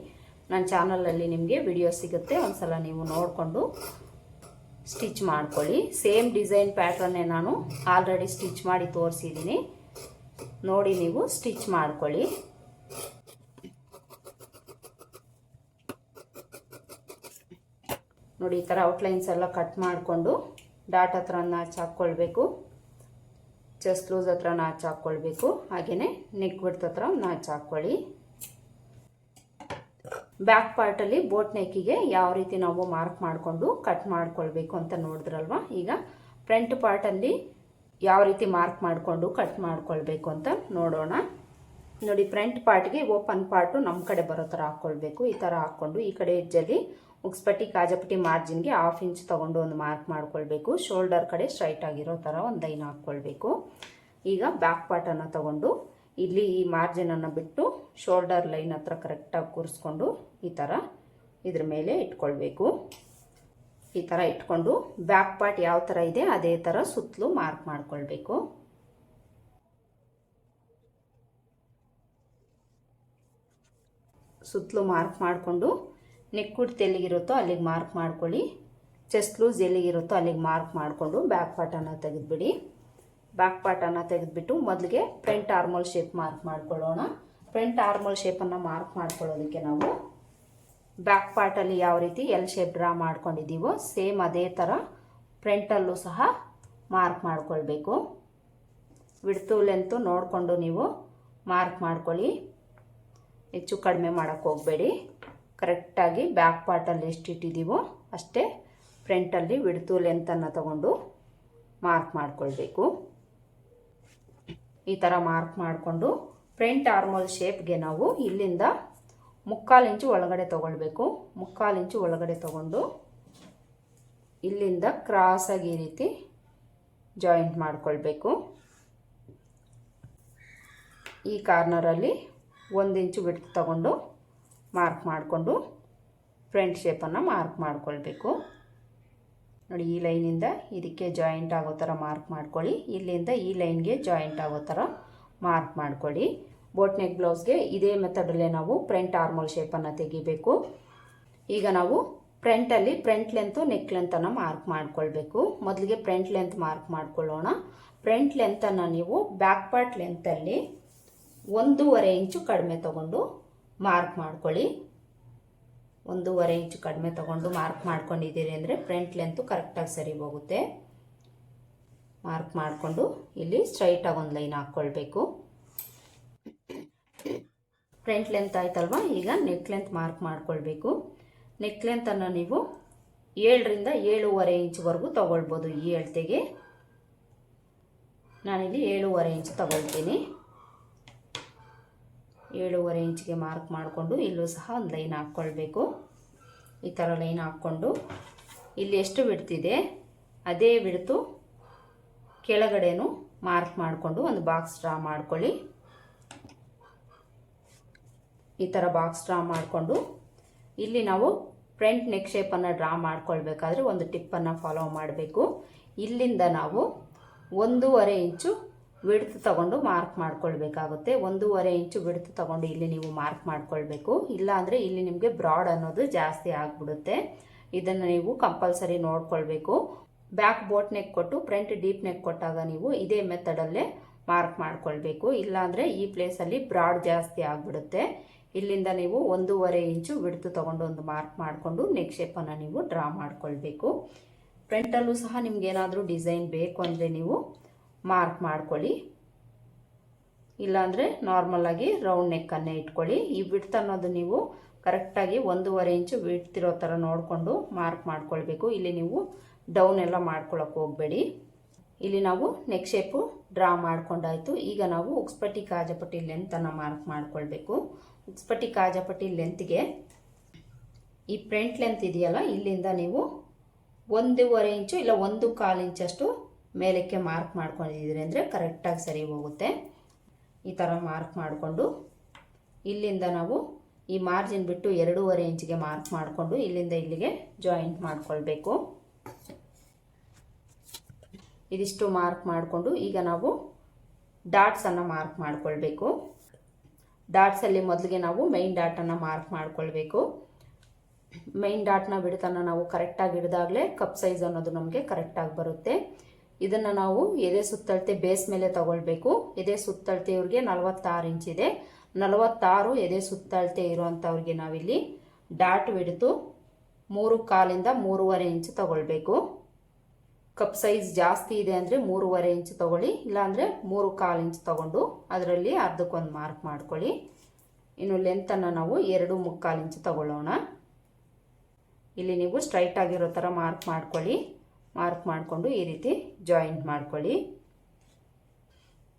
S1: ನನ್ನ ಚಾನಲಲ್ಲಿ ನಿಮಗೆ ವಿಡಿಯೋ ಸಿಗುತ್ತೆ. ಒಂದ್ಸಲ ನೀವು ನೋಡಿಕೊಂಡು ಸ್ಟಿಚ್ ಮಾಡ್ಕೊಳ್ಳಿ. ಸೇಮ್ ಡಿಸೈನ್ ಪ್ಯಾಟ್ರನ್ನೇ ನಾನು ಆಲ್ರೆಡಿ ಸ್ಟಿಚ್ ಮಾಡಿ ತೋರಿಸಿದ್ದೀನಿ. ನೋಡಿ ನೀವು ಸ್ಟಿಚ್ ಮಾಡ್ಕೊಳ್ಳಿ. ನೋಡಿ ಈ ಥರ ಔಟ್ಲೈನ್ಸ್ ಎಲ್ಲ ಕಟ್ ಮಾಡಿಕೊಂಡು ಡಾಟ್ ಹತ್ರ ನಾಚ್ ಹಾಕ್ಕೊಳ್ಬೇಕು. ಚೆಸ್ಟ್ ಲೂಸ್ ಹತ್ರ ನಾಚ್ ಹಾಕ್ಕೊಳ್ಬೇಕು. ಹಾಗೆಯೇ ನೆಕ್ ಬಿಡ್ತ ಹತ್ರ ನಾಚ್ ಹಾಕ್ಕೊಳ್ಳಿ. ಬ್ಯಾಕ್ ಪಾರ್ಟಲ್ಲಿ ಬೋಟ್ ನೆಕ್ಕಿಗೆ ಯಾವ ರೀತಿ ನಾವು ಮಾರ್ಕ್ ಮಾಡಿಕೊಂಡು ಕಟ್ ಮಾಡ್ಕೊಳ್ಬೇಕು ಅಂತ ನೋಡಿದ್ರಲ್ವ? ಈಗ ಫ್ರಂಟ್ ಪಾರ್ಟಲ್ಲಿ ಯಾವ ರೀತಿ ಮಾರ್ಕ್ ಮಾಡಿಕೊಂಡು ಕಟ್ ಮಾಡ್ಕೊಳ್ಬೇಕು ಅಂತ ನೋಡೋಣ. ನೋಡಿ, ಫ್ರಂಟ್ ಪಾರ್ಟ್ಗೆ ಓಪನ್ ಪಾರ್ಟು ನಮ್ಮ ಕಡೆ ಬರೋ ಥರ ಹಾಕ್ಕೊಳ್ಬೇಕು. ಈ ಥರ ಹಾಕ್ಕೊಂಡು ಈ ಕಡೆ ಎಜ್ಜಲ್ಲಿ ಉಕ್ಸ್ಪಟ್ಟಿ, ಕಾಜಪಟ್ಟಿ ಮಾರ್ಜಿನ್ಗೆ ಹಾಫ್ ಇಂಚ್ ತೊಗೊಂಡು ಒಂದು ಮಾರ್ಕ್ ಮಾಡ್ಕೊಳ್ಬೇಕು. ಶೋಲ್ಡರ್ ಕಡೆ ಸ್ಟ್ರೈಟ್ ಆಗಿರೋ ಥರ ಒಂದು ಲೈನ್ ಹಾಕ್ಕೊಳ್ಬೇಕು. ಈಗ ಬ್ಯಾಕ್ ಪಾರ್ಟನ್ನು ತೊಗೊಂಡು ಇಲ್ಲಿ ಈ ಮಾರ್ಜಿನನ್ನು ಬಿಟ್ಟು ಶೋಲ್ಡರ್ ಲೈನ್ ಹತ್ರ ಕರೆಕ್ಟಾಗಿ ಕೂರಿಸ್ಕೊಂಡು ಈ ಥರ ಇದ್ರ ಮೇಲೆ ಇಟ್ಕೊಳ್ಬೇಕು. ಈ ಥರ ಇಟ್ಕೊಂಡು ಬ್ಯಾಕ್ ಪಾರ್ಟ್ ಯಾವ ಥರ ಇದೆ ಅದೇ ಥರ ಸುತ್ತಲೂ ಮಾರ್ಕ್ ಮಾಡಿಕೊಳ್ಬೇಕು. ಸುತ್ತಲೂ ಮಾರ್ಕ್ ಮಾಡಿಕೊಂಡು ನೆಕ್ ಉಡ್ತು ಎಲ್ಲಿಗಿರುತ್ತೋ ಅಲ್ಲಿಗೆ ಮಾರ್ಕ್ ಮಾಡ್ಕೊಳ್ಳಿ. ಚೆಸ್ಟ್ ಲೂಸ್ ಎಲ್ಲಿಗಿರುತ್ತೋ ಅಲ್ಲಿಗೆ ಮಾರ್ಕ್ ಮಾಡಿಕೊಂಡು ಬ್ಯಾಕ್ ಪಾರ್ಟನ್ನು ತೆಗೆದುಬಿಡಿ. ಬ್ಯಾಕ್ ಪಾರ್ಟನ್ನು ತೆಗೆದುಬಿಟ್ಟು ಮೊದಲಿಗೆ ಫ್ರಂಟ್ ಆರ್ಮೋಲ್ ಶೇಪ್ ಮಾರ್ಕ್ ಮಾಡ್ಕೊಳ್ಳೋಣ. ಫ್ರಂಟ್ ಆರ್ಮೋಲ್ ಶೇಪನ್ನು ಮಾರ್ಕ್ ಮಾಡ್ಕೊಳ್ಳೋದಕ್ಕೆ ನಾವು ಬ್ಯಾಕ್ ಪಾರ್ಟಲ್ಲಿ ಯಾವ ರೀತಿ ಎಲ್ ಶೇಪ್ ಡ್ರಾ ಮಾಡ್ಕೊಂಡಿದ್ದೀವೋ ಸೇಮ್ ಅದೇ ಥರ ಫ್ರಂಟಲ್ಲೂ ಸಹ ಮಾರ್ಕ್ ಮಾಡ್ಕೊಳ್ಬೇಕು. ವಿಡ್ತು ಲೆಂತು ನೋಡಿಕೊಂಡು ನೀವು ಮಾರ್ಕ್ ಮಾಡ್ಕೊಳ್ಳಿ. ಹೆಚ್ಚು ಕಡಿಮೆ ಮಾಡೋಕ್ಕೆ ಹೋಗಬೇಡಿ. ಕರೆಕ್ಟಾಗಿ ಬ್ಯಾಕ್ ಪಾರ್ಟಲ್ಲಿ ಎಷ್ಟು ಇಟ್ಟಿದ್ದೀವೋ ಅಷ್ಟೇ ಫ್ರಂಟಲ್ಲಿ ವಿಡ್ತು ಲೆಂತನ್ನು ತಗೊಂಡು ಮಾರ್ಕ್ ಮಾಡ್ಕೊಳ್ಬೇಕು. ಈ ಥರ ಮಾರ್ಕ್ ಮಾಡಿಕೊಂಡು ಫ್ರಂಟ್ ಆರ್ಮೋಲ್ ಶೇಪ್ಗೆ ನಾವು ಇಲ್ಲಿಂದ ಮುಕ್ಕಾಲು ಇಂಚು ಒಳಗಡೆ ತೊಗೊಳ್ಬೇಕು. ಮುಕ್ಕಾಲು ಇಂಚು ಒಳಗಡೆ ತೊಗೊಂಡು ಇಲ್ಲಿಂದ ಕ್ರಾಸಾಗಿ ಈ ರೀತಿ ಜಾಯಿಂಟ್ ಮಾಡಿಕೊಳ್ಬೇಕು. ಈ ಕಾರ್ನರಲ್ಲಿ ಒಂದು ಇಂಚು ಬಿಟ್ಟು ತಗೊಂಡು ಮಾರ್ಕ್ ಮಾಡಿಕೊಂಡು ಫ್ರಂಟ್ ಶೇಪನ್ನು ಮಾರ್ಕ್ ಮಾಡಿಕೊಳ್ಬೇಕು. ನೋಡಿ, ಈ ಲೈನಿಂದ ಇದಕ್ಕೆ ಜಾಯಿಂಟ್ ಆಗೋ ಥರ ಮಾರ್ಕ್ ಮಾಡ್ಕೊಳ್ಳಿ. ಇಲ್ಲಿಂದ ಈ ಲೈನ್ಗೆ ಜಾಯಿಂಟ್ ಆಗೋ ಥರ ಮಾರ್ಕ್ ಮಾಡ್ಕೊಳ್ಳಿ. ಬೋಟ್ ನೆಕ್ ಬ್ಲೌಸ್ಗೆ ಇದೇ ಮೆಥಡಲ್ಲೇ ನಾವು ಫ್ರಂಟ್ ಆರ್ಮೋಲ್ ಶೇಪನ್ನು ತೆಗಿಬೇಕು. ಈಗ ನಾವು ಫ್ರಂಟಲ್ಲಿ ಫ್ರಂಟ್ ಲೆಂತು ನೆಕ್ ಲೆಂತನ್ನು ಮಾರ್ಕ್ ಮಾಡ್ಕೊಳ್ಬೇಕು. ಮೊದಲಿಗೆ ಫ್ರಂಟ್ ಲೆಂತ್ ಮಾರ್ಕ್ ಮಾಡ್ಕೊಳ್ಳೋಣ. ಫ್ರಂಟ್ ಲೆಂತನ್ನು ನೀವು ಬ್ಯಾಕ್ ಪಾರ್ಟ್ ಲೆಂತಲ್ಲಿ ಒಂದೂವರೆ ಇಂಚು ಕಡಿಮೆ ತಗೊಂಡು ಮಾರ್ಕ್ ಮಾಡ್ಕೊಳ್ಳಿ. ಒಂದೂವರೆ ಇಂಚು ಕಡಿಮೆ ತಗೊಂಡು ಮಾರ್ಕ್ ಮಾಡ್ಕೊಂಡಿದ್ದೀರಿ ಅಂದರೆ ಫ್ರಂಟ್ ಲೆಂತು ಕರೆಕ್ಟಾಗಿ ಸರಿ ಹೋಗುತ್ತೆ. ಮಾರ್ಕ್ ಮಾಡಿಕೊಂಡು ಇಲ್ಲಿ ಸ್ಟ್ರೈಟಾಗಿ ಒಂದು ಲೈನ್ ಹಾಕ್ಕೊಳ್ಬೇಕು. ಫ್ರಂಟ್ ಲೆಂತ್ ಆಯ್ತಲ್ವಾ? ಈಗ ನೆಕ್ ಲೆಂತ್ ಮಾರ್ಕ್ ಮಾಡ್ಕೊಳ್ಬೇಕು. ನೆಕ್ ಲೆಂತನ್ನು ನೀವು ಏಳರಿಂದ ಏಳೂವರೆ ಇಂಚ್ವರೆಗೂ ತೊಗೊಳ್ಬೋದು ಈ ಅಳತೆಗೆ. ನಾನಿಲ್ಲಿ ಏಳೂವರೆ ಇಂಚ್ ತಗೊಳ್ತೀನಿ. ಏಳೂವರೆ ಇಂಚಿಗೆ ಮಾರ್ಕ್ ಮಾಡಿಕೊಂಡು ಇಲ್ಲೂ ಸಹ ಒಂದು ಲೈನ್ ಹಾಕ್ಕೊಳ್ಬೇಕು. ಈ ಥರ ಲೈನ್ ಹಾಕ್ಕೊಂಡು ಇಲ್ಲಿ ಎಷ್ಟು ಬಿಡ್ತಿದೆ ಅದೇ ಬಿಡ್ತು ಕೆಳಗಡೆನೂ ಮಾರ್ಕ್ ಮಾಡಿಕೊಂಡು ಒಂದು ಬಾಕ್ಸ್ ಡ್ರಾ ಮಾಡ್ಕೊಳ್ಳಿ. ಈ ಥರ ಬಾಕ್ಸ್ ಡ್ರಾ ಮಾಡಿಕೊಂಡು ಇಲ್ಲಿ ನಾವು ಫ್ರಂಟ್ ನೆಕ್ ಶೇಪನ್ನು ಡ್ರಾ ಮಾಡ್ಕೊಳ್ಬೇಕಾದ್ರೆ ಒಂದು ಟಿಪ್ಪನ್ನು ಫಾಲೋ ಮಾಡಬೇಕು. ಇಲ್ಲಿಂದ ನಾವು ಒಂದೂವರೆ ಇಂಚು ವಿಡ್ತ್ ತಗೊಂಡು ಮಾರ್ಕ್ ಮಾಡ್ಕೊಳ್ಬೇಕಾಗುತ್ತೆ. ಒಂದೂವರೆ ಇಂಚು ವಿಡ್ತ್ ತಗೊಂಡು ಇಲ್ಲಿ ನೀವು ಮಾರ್ಕ್ ಮಾಡ್ಕೊಳ್ಬೇಕು. ಇಲ್ಲಾಂದರೆ ಇಲ್ಲಿ ನಿಮಗೆ ಬ್ರಾಡ್ ಅನ್ನೋದು ಜಾಸ್ತಿ ಆಗಿಬಿಡುತ್ತೆ. ಇದನ್ನು ನೀವು ಕಂಪಲ್ಸರಿ ನೋಡ್ಕೊಳ್ಬೇಕು. ಬ್ಯಾಕ್ ಬೋಟ್ ನೆಕ್ ಕೊಟ್ಟು ಫ್ರಂಟ್ ಡೀಪ್ ನೆಕ್ ಕೊಟ್ಟಾಗ ನೀವು ಇದೇ ಮೆಥಡಲ್ಲೇ ಮಾರ್ಕ್ ಮಾಡ್ಕೊಳ್ಬೇಕು. ಇಲ್ಲಾಂದರೆ ಈ ಪ್ಲೇಸಲ್ಲಿ ಬ್ರಾಡ್ ಜಾಸ್ತಿ ಆಗಿಬಿಡುತ್ತೆ. ಇಲ್ಲಿಂದ ನೀವು ಒಂದೂವರೆ ಇಂಚು ಬಿಡ್ತು ತೊಗೊಂಡು ಒಂದು ಮಾರ್ಕ್ ಮಾಡಿಕೊಂಡು ನೆಕ್ ಶೇಪನ್ನು ನೀವು ಡ್ರಾ ಮಾಡ್ಕೊಳ್ಬೇಕು. ಫ್ರಂಟಲ್ಲೂ ಸಹ ನಿಮ್ಗೆ ಏನಾದರೂ ಡಿಸೈನ್ ಬೇಕು ಅಂದರೆ ನೀವು ಮಾರ್ಕ್ ಮಾಡ್ಕೊಳ್ಳಿ. ಇಲ್ಲಾಂದರೆ ನಾರ್ಮಲಾಗಿ ರೌಂಡ್ ನೆಕ್ಕನ್ನೇ ಇಟ್ಕೊಳ್ಳಿ. ಈ ಬಿಡ್ತ್ ಅನ್ನೋದು ನೀವು ಕರೆಕ್ಟಾಗಿ ಒಂದೂವರೆ ಇಂಚು ಬಿಡ್ತಿರೋ ಥರ ನೋಡಿಕೊಂಡು ಮಾರ್ಕ್ ಮಾಡ್ಕೊಳ್ಬೇಕು. ಇಲ್ಲಿ ನೀವು ಡೌನ್ ಎಲ್ಲ ಮಾಡ್ಕೊಳ್ಳೋಕೆ ಹೋಗಬೇಡಿ. ಇಲ್ಲಿ ನಾವು ನೆಕ್ ಶೇಪು ಡ್ರಾ ಮಾಡ್ಕೊಂಡಾಯ್ತು. ಈಗ ನಾವು ಉಕ್ಸ್ಪಟ್ಟಿ, ಕಾಜಪಟ್ಟಿ ಲೆಂತನ್ನು ಮಾರ್ಕ್ ಮಾಡ್ಕೊಳ್ಬೇಕು. ಉಕ್ಸ್ಪಟ್ಟಿ ಕಾಜಪಟ್ಟಿ ಲೆಂತ್ಗೆ ಈ ಫ್ರಂಟ್ ಲೆಂತ್ ಇದೆಯಲ್ಲ, ಇಲ್ಲಿಂದ ನೀವು ಒಂದೂವರೆ ಇಂಚು ಇಲ್ಲ ಒಂದು ಕಾಲು ಇಂಚಷ್ಟು ಮೇಲಕ್ಕೆ ಮಾರ್ಕ್ ಮಾಡ್ಕೊಂಡಿದ್ದೀರಿ ಅಂದರೆ ಕರೆಕ್ಟಾಗಿ ಸರಿ ಹೋಗುತ್ತೆ. ಈ ಥರ ಮಾರ್ಕ್ ಮಾಡಿಕೊಂಡು ಇಲ್ಲಿಂದ ನಾವು ಈ ಮಾರ್ಜಿನ್ ಬಿಟ್ಟು ಎರಡೂವರೆ ಇಂಚಿಗೆ ಮಾರ್ಕ್ ಮಾಡಿಕೊಂಡು ಇಲ್ಲಿಂದ ಇಲ್ಲಿಗೆ ಜಾಯಿಂಟ್ ಮಾಡಿಕೊಳ್ಬೇಕು. ಇದಿಷ್ಟು ಮಾರ್ಕ್ ಮಾಡಿಕೊಂಡು ಈಗ ನಾವು ಡಾಟ್ಸನ್ನು ಮಾರ್ಕ್ ಮಾಡ್ಕೊಳ್ಬೇಕು. ಡಾಟ್ಸಲ್ಲಿ ಮೊದಲಿಗೆ ನಾವು ಮೈನ್ ಡಾಟನ್ನು ಮಾರ್ಕ್ ಮಾಡ್ಕೊಳ್ಬೇಕು. ಮೈನ್ ಡಾಟ್ನ ಬಿಡ್ತಾನ ನಾವು ಕರೆಕ್ಟಾಗಿ ಹಿಡಿದಾಗಲೇ ಕಪ್ ಸೈಜ್ ಅನ್ನೋದು ನಮಗೆ ಕರೆಕ್ಟಾಗಿ ಬರುತ್ತೆ. ಇದನ್ನು ನಾವು ಎದೆ ಸುತ್ತಳತೆ ಬೇಸ್ ಮೇಲೆ ತಗೊಳ್ಬೇಕು. ಎದೆ ಸುತ್ತಳತೆ ಇವ್ರಿಗೆ ನಲವತ್ತಾರು ಇದೆ. ನಲವತ್ತಾರು ಎದೆ ಸುತ್ತಳತೆ ಇರುವಂಥವ್ರಿಗೆ ನಾವಿಲ್ಲಿ ಡಾಟ್ ಹಿಡಿದು ಮೂರು ಕಾಲಿಂದ ಮೂರುವರೆ ಇಂಚ್ ತಗೊಳ್ಬೇಕು. ಕಪ್ ಸೈಜ್ ಜಾಸ್ತಿ ಇದೆ ಅಂದರೆ ಮೂರುವರೆ ಇಂಚ್ ತಗೊಳ್ಳಿ, ಇಲ್ಲಾಂದರೆ ಮೂರು ಕಾಲು ಇಂಚ್ ತೊಗೊಂಡು ಅದರಲ್ಲಿ ಅರ್ಧಕ್ಕೊಂದು ಮಾರ್ಕ್ ಮಾಡ್ಕೊಳ್ಳಿ. ಇನ್ನು ಲೆಂತನ್ನು ನಾವು ಎರಡು ಮುಕ್ಕಾಲು ಇಂಚ್ ತಗೊಳ್ಳೋಣ. ಇಲ್ಲಿ ನೀವು ಸ್ಟ್ರೈಟ್ ಆಗಿರೋ ಥರ ಮಾರ್ಕ್ ಮಾಡ್ಕೊಳ್ಳಿ. ಮಾರ್ಕ್ ಮಾಡಿಕೊಂಡು ಈ ರೀತಿ ಜಾಯಿಂಟ್ ಮಾಡ್ಕೊಳ್ಳಿ.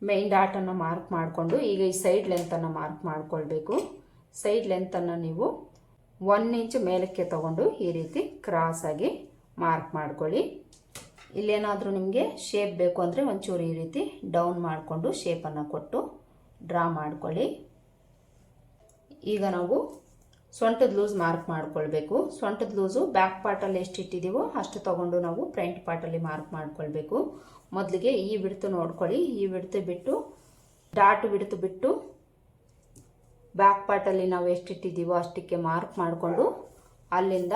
S1: ಮೈನ್ ಡಾಟನ್ನು ಮಾರ್ಕ್ ಮಾಡಿಕೊಂಡು ಈಗ ಈ ಸೈಡ್ ಲೆಂತನ್ನು ಮಾರ್ಕ್ ಮಾಡಿಕೊಳ್ಬೇಕು. ಸೈಡ್ ಲೆಂತನ್ನು ನೀವು ಒನ್ ಇಂಚ್ ಮೇಲಕ್ಕೆ ತಗೊಂಡು ಈ ರೀತಿ ಕ್ರಾಸಾಗಿ ಮಾರ್ಕ್ ಮಾಡ್ಕೊಳ್ಳಿ. ಇಲ್ಲೇನಾದರೂ ನಿಮಗೆ ಶೇಪ್ ಬೇಕು ಅಂದರೆ ಒಂಚೂರು ಈ ರೀತಿ ಡೌನ್ ಮಾಡಿಕೊಂಡು ಶೇಪನ್ನು ಕೊಟ್ಟು ಡ್ರಾ ಮಾಡ್ಕೊಳ್ಳಿ. ಈಗ ನಾವು ಸೊಂಟದ ಲೂಸ್ ಮಾರ್ಕ್ ಮಾಡ್ಕೊಳ್ಬೇಕು. ಸೊಂಟದ ಲೂಸು ಬ್ಯಾಕ್ ಪಾರ್ಟಲ್ಲಿ ಎಷ್ಟು ಇಟ್ಟಿದ್ದೀವೋ ಅಷ್ಟು ತೊಗೊಂಡು ನಾವು ಫ್ರಂಟ್ ಪಾರ್ಟಲ್ಲಿ ಮಾರ್ಕ್ ಮಾಡ್ಕೊಳ್ಬೇಕು. ಮೊದಲಿಗೆ ಈ ಬಿಡ್ತು ನೋಡ್ಕೊಳ್ಳಿ. ಈ ಬಿಡ್ತು ಬಿಟ್ಟು ಡಾಟ್ ಬಿಡ್ತು ಬಿಟ್ಟು ಬ್ಯಾಕ್ ಪಾರ್ಟಲ್ಲಿ ನಾವು ಎಷ್ಟು ಇಟ್ಟಿದ್ದೀವೋ ಅಷ್ಟಕ್ಕೆ ಮಾರ್ಕ್ ಮಾಡಿಕೊಂಡು ಅಲ್ಲಿಂದ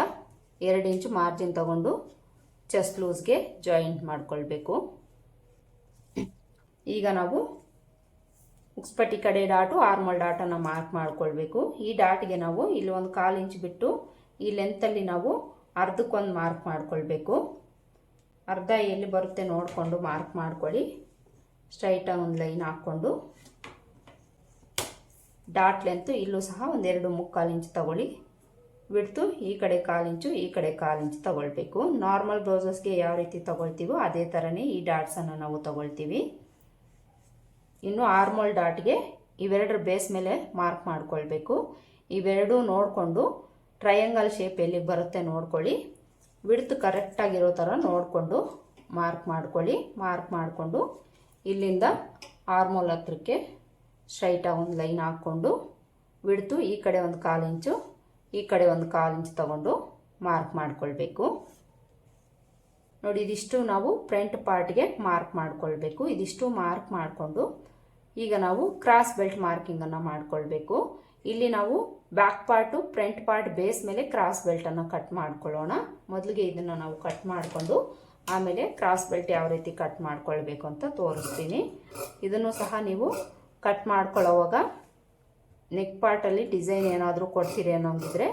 S1: ಎರಡು ಇಂಚು ಮಾರ್ಜಿನ್ ತಗೊಂಡು ಚೆಸ್ಟ್ ಲೂಸ್ಗೆ ಜಾಯಿಂಟ್ ಮಾಡಿಕೊಳ್ಬೇಕು. ಈಗ ನಾವು ಉಕ್ಸ್ಪಟ್ಟಿ ಕಡೆ ಡಾಟು ಆರ್ಮಲ್ ಡಾಟನ್ನು ಮಾರ್ಕ್ ಮಾಡ್ಕೊಳ್ಬೇಕು. ಈ ಡಾಟ್ಗೆ ನಾವು ಇಲ್ಲಿ ಒಂದು ಕಾಲು ಇಂಚ್ ಬಿಟ್ಟು ಈ ಲೆಂತಲ್ಲಿ ನಾವು ಅರ್ಧಕ್ಕೊಂದು ಮಾರ್ಕ್ ಮಾಡ್ಕೊಳ್ಬೇಕು. ಅರ್ಧ ಎಲ್ಲಿ ಬರುತ್ತೆ ನೋಡಿಕೊಂಡು ಮಾರ್ಕ್ ಮಾಡ್ಕೊಳ್ಳಿ. ಸ್ಟ್ರೈಟಾಗಿ ಒಂದು ಲೈನ್ ಹಾಕ್ಕೊಂಡು. ಡಾಟ್ ಲೆಂತು ಇಲ್ಲೂ ಸಹ ಒಂದೆರಡು ಮುಕ್ಕಾಲು ಇಂಚ್ ತಗೊಳ್ಳಿ. ಬಿಡ್ತು. ಈ ಕಡೆ ಕಾಲು ಇಂಚು, ಈ ಕಡೆ ಕಾಲು ಇಂಚು ತಗೊಳ್ಬೇಕು. ನಾರ್ಮಲ್ ಬ್ಲೌಸಸ್ಗೆ ಯಾವ ರೀತಿ ತಗೊಳ್ತೀವೋ ಅದೇ ಥರನೇ ಈ ಡಾಟ್ಸನ್ನು ನಾವು ತಗೊಳ್ತೀವಿ. ಇನ್ನು ಆರ್ಮೋಲ್ ಡಾಟ್ಗೆ ಇವೆರಡರ ಬೇಸ್ ಮೇಲೆ ಮಾರ್ಕ್ ಮಾಡ್ಕೊಳ್ಬೇಕು. ಇವೆರಡೂ ನೋಡಿಕೊಂಡು ಟ್ರಯಾಂಗಲ್ ಶೇಪ್ ಎಲ್ಲಿಗೆ ಬರುತ್ತೆ ನೋಡ್ಕೊಳ್ಳಿ. ಬಿಡ್ತು ಕರೆಕ್ಟಾಗಿರೋ ಥರ ನೋಡಿಕೊಂಡು ಮಾರ್ಕ್ ಮಾಡ್ಕೊಳ್ಳಿ. ಮಾರ್ಕ್ ಮಾಡಿಕೊಂಡು ಇಲ್ಲಿಂದ ಆರ್ಮೋಲ್ ಹತ್ರಕ್ಕೆ ಸ್ಟ್ರೈಟಾಗಿ ಒಂದು ಲೈನ್ ಹಾಕ್ಕೊಂಡು ಬಿಡ್ತು ಈ ಕಡೆ ಒಂದು ಕಾಲು ಇಂಚು ಈ ಕಡೆ ಒಂದು ಕಾಲು ಇಂಚು ತಗೊಂಡು ಮಾರ್ಕ್ ಮಾಡಿಕೊಳ್ಬೇಕು. ನೋಡಿ, ಇದಿಷ್ಟು ನಾವು ಫ್ರಂಟ್ ಪಾರ್ಟ್ಗೆ ಮಾರ್ಕ್ ಮಾಡಿಕೊಳ್ಬೇಕು. ಇದಿಷ್ಟು ಮಾರ್ಕ್ ಮಾಡಿಕೊಂಡು ಈಗ ನಾವು ಕ್ರಾಸ್ ಬೆಲ್ಟ್ ಮಾರ್ಕಿಂಗನ್ನು ಮಾಡಿಕೊಳ್ಬೇಕು. ಇಲ್ಲಿ ನಾವು back part, front part, base ಮೇಲೆ ಕ್ರಾಸ್ ಬೆಲ್ಟನ್ನು ಕಟ್ ಮಾಡ್ಕೊಳ್ಳೋಣ. ಮೊದಲಿಗೆ ಇದನ್ನು ನಾವು ಕಟ್ ಮಾಡಿಕೊಂಡು ಆಮೇಲೆ ಕ್ರಾಸ್ ಬೆಲ್ಟ್ ಯಾವ ರೀತಿ ಕಟ್ ಮಾಡ್ಕೊಳ್ಬೇಕು ಅಂತ ತೋರಿಸ್ತೀನಿ. ಇದನ್ನು ಸಹ ನೀವು ಕಟ್ ಮಾಡ್ಕೊಳ್ಳೋವಾಗ ನೆಕ್ ಪಾರ್ಟಲ್ಲಿ ಡಿಸೈನ್ ಏನಾದರೂ ಕೊಡ್ತೀರಿ ಅನ್ನೋಂಗಿದ್ರೆ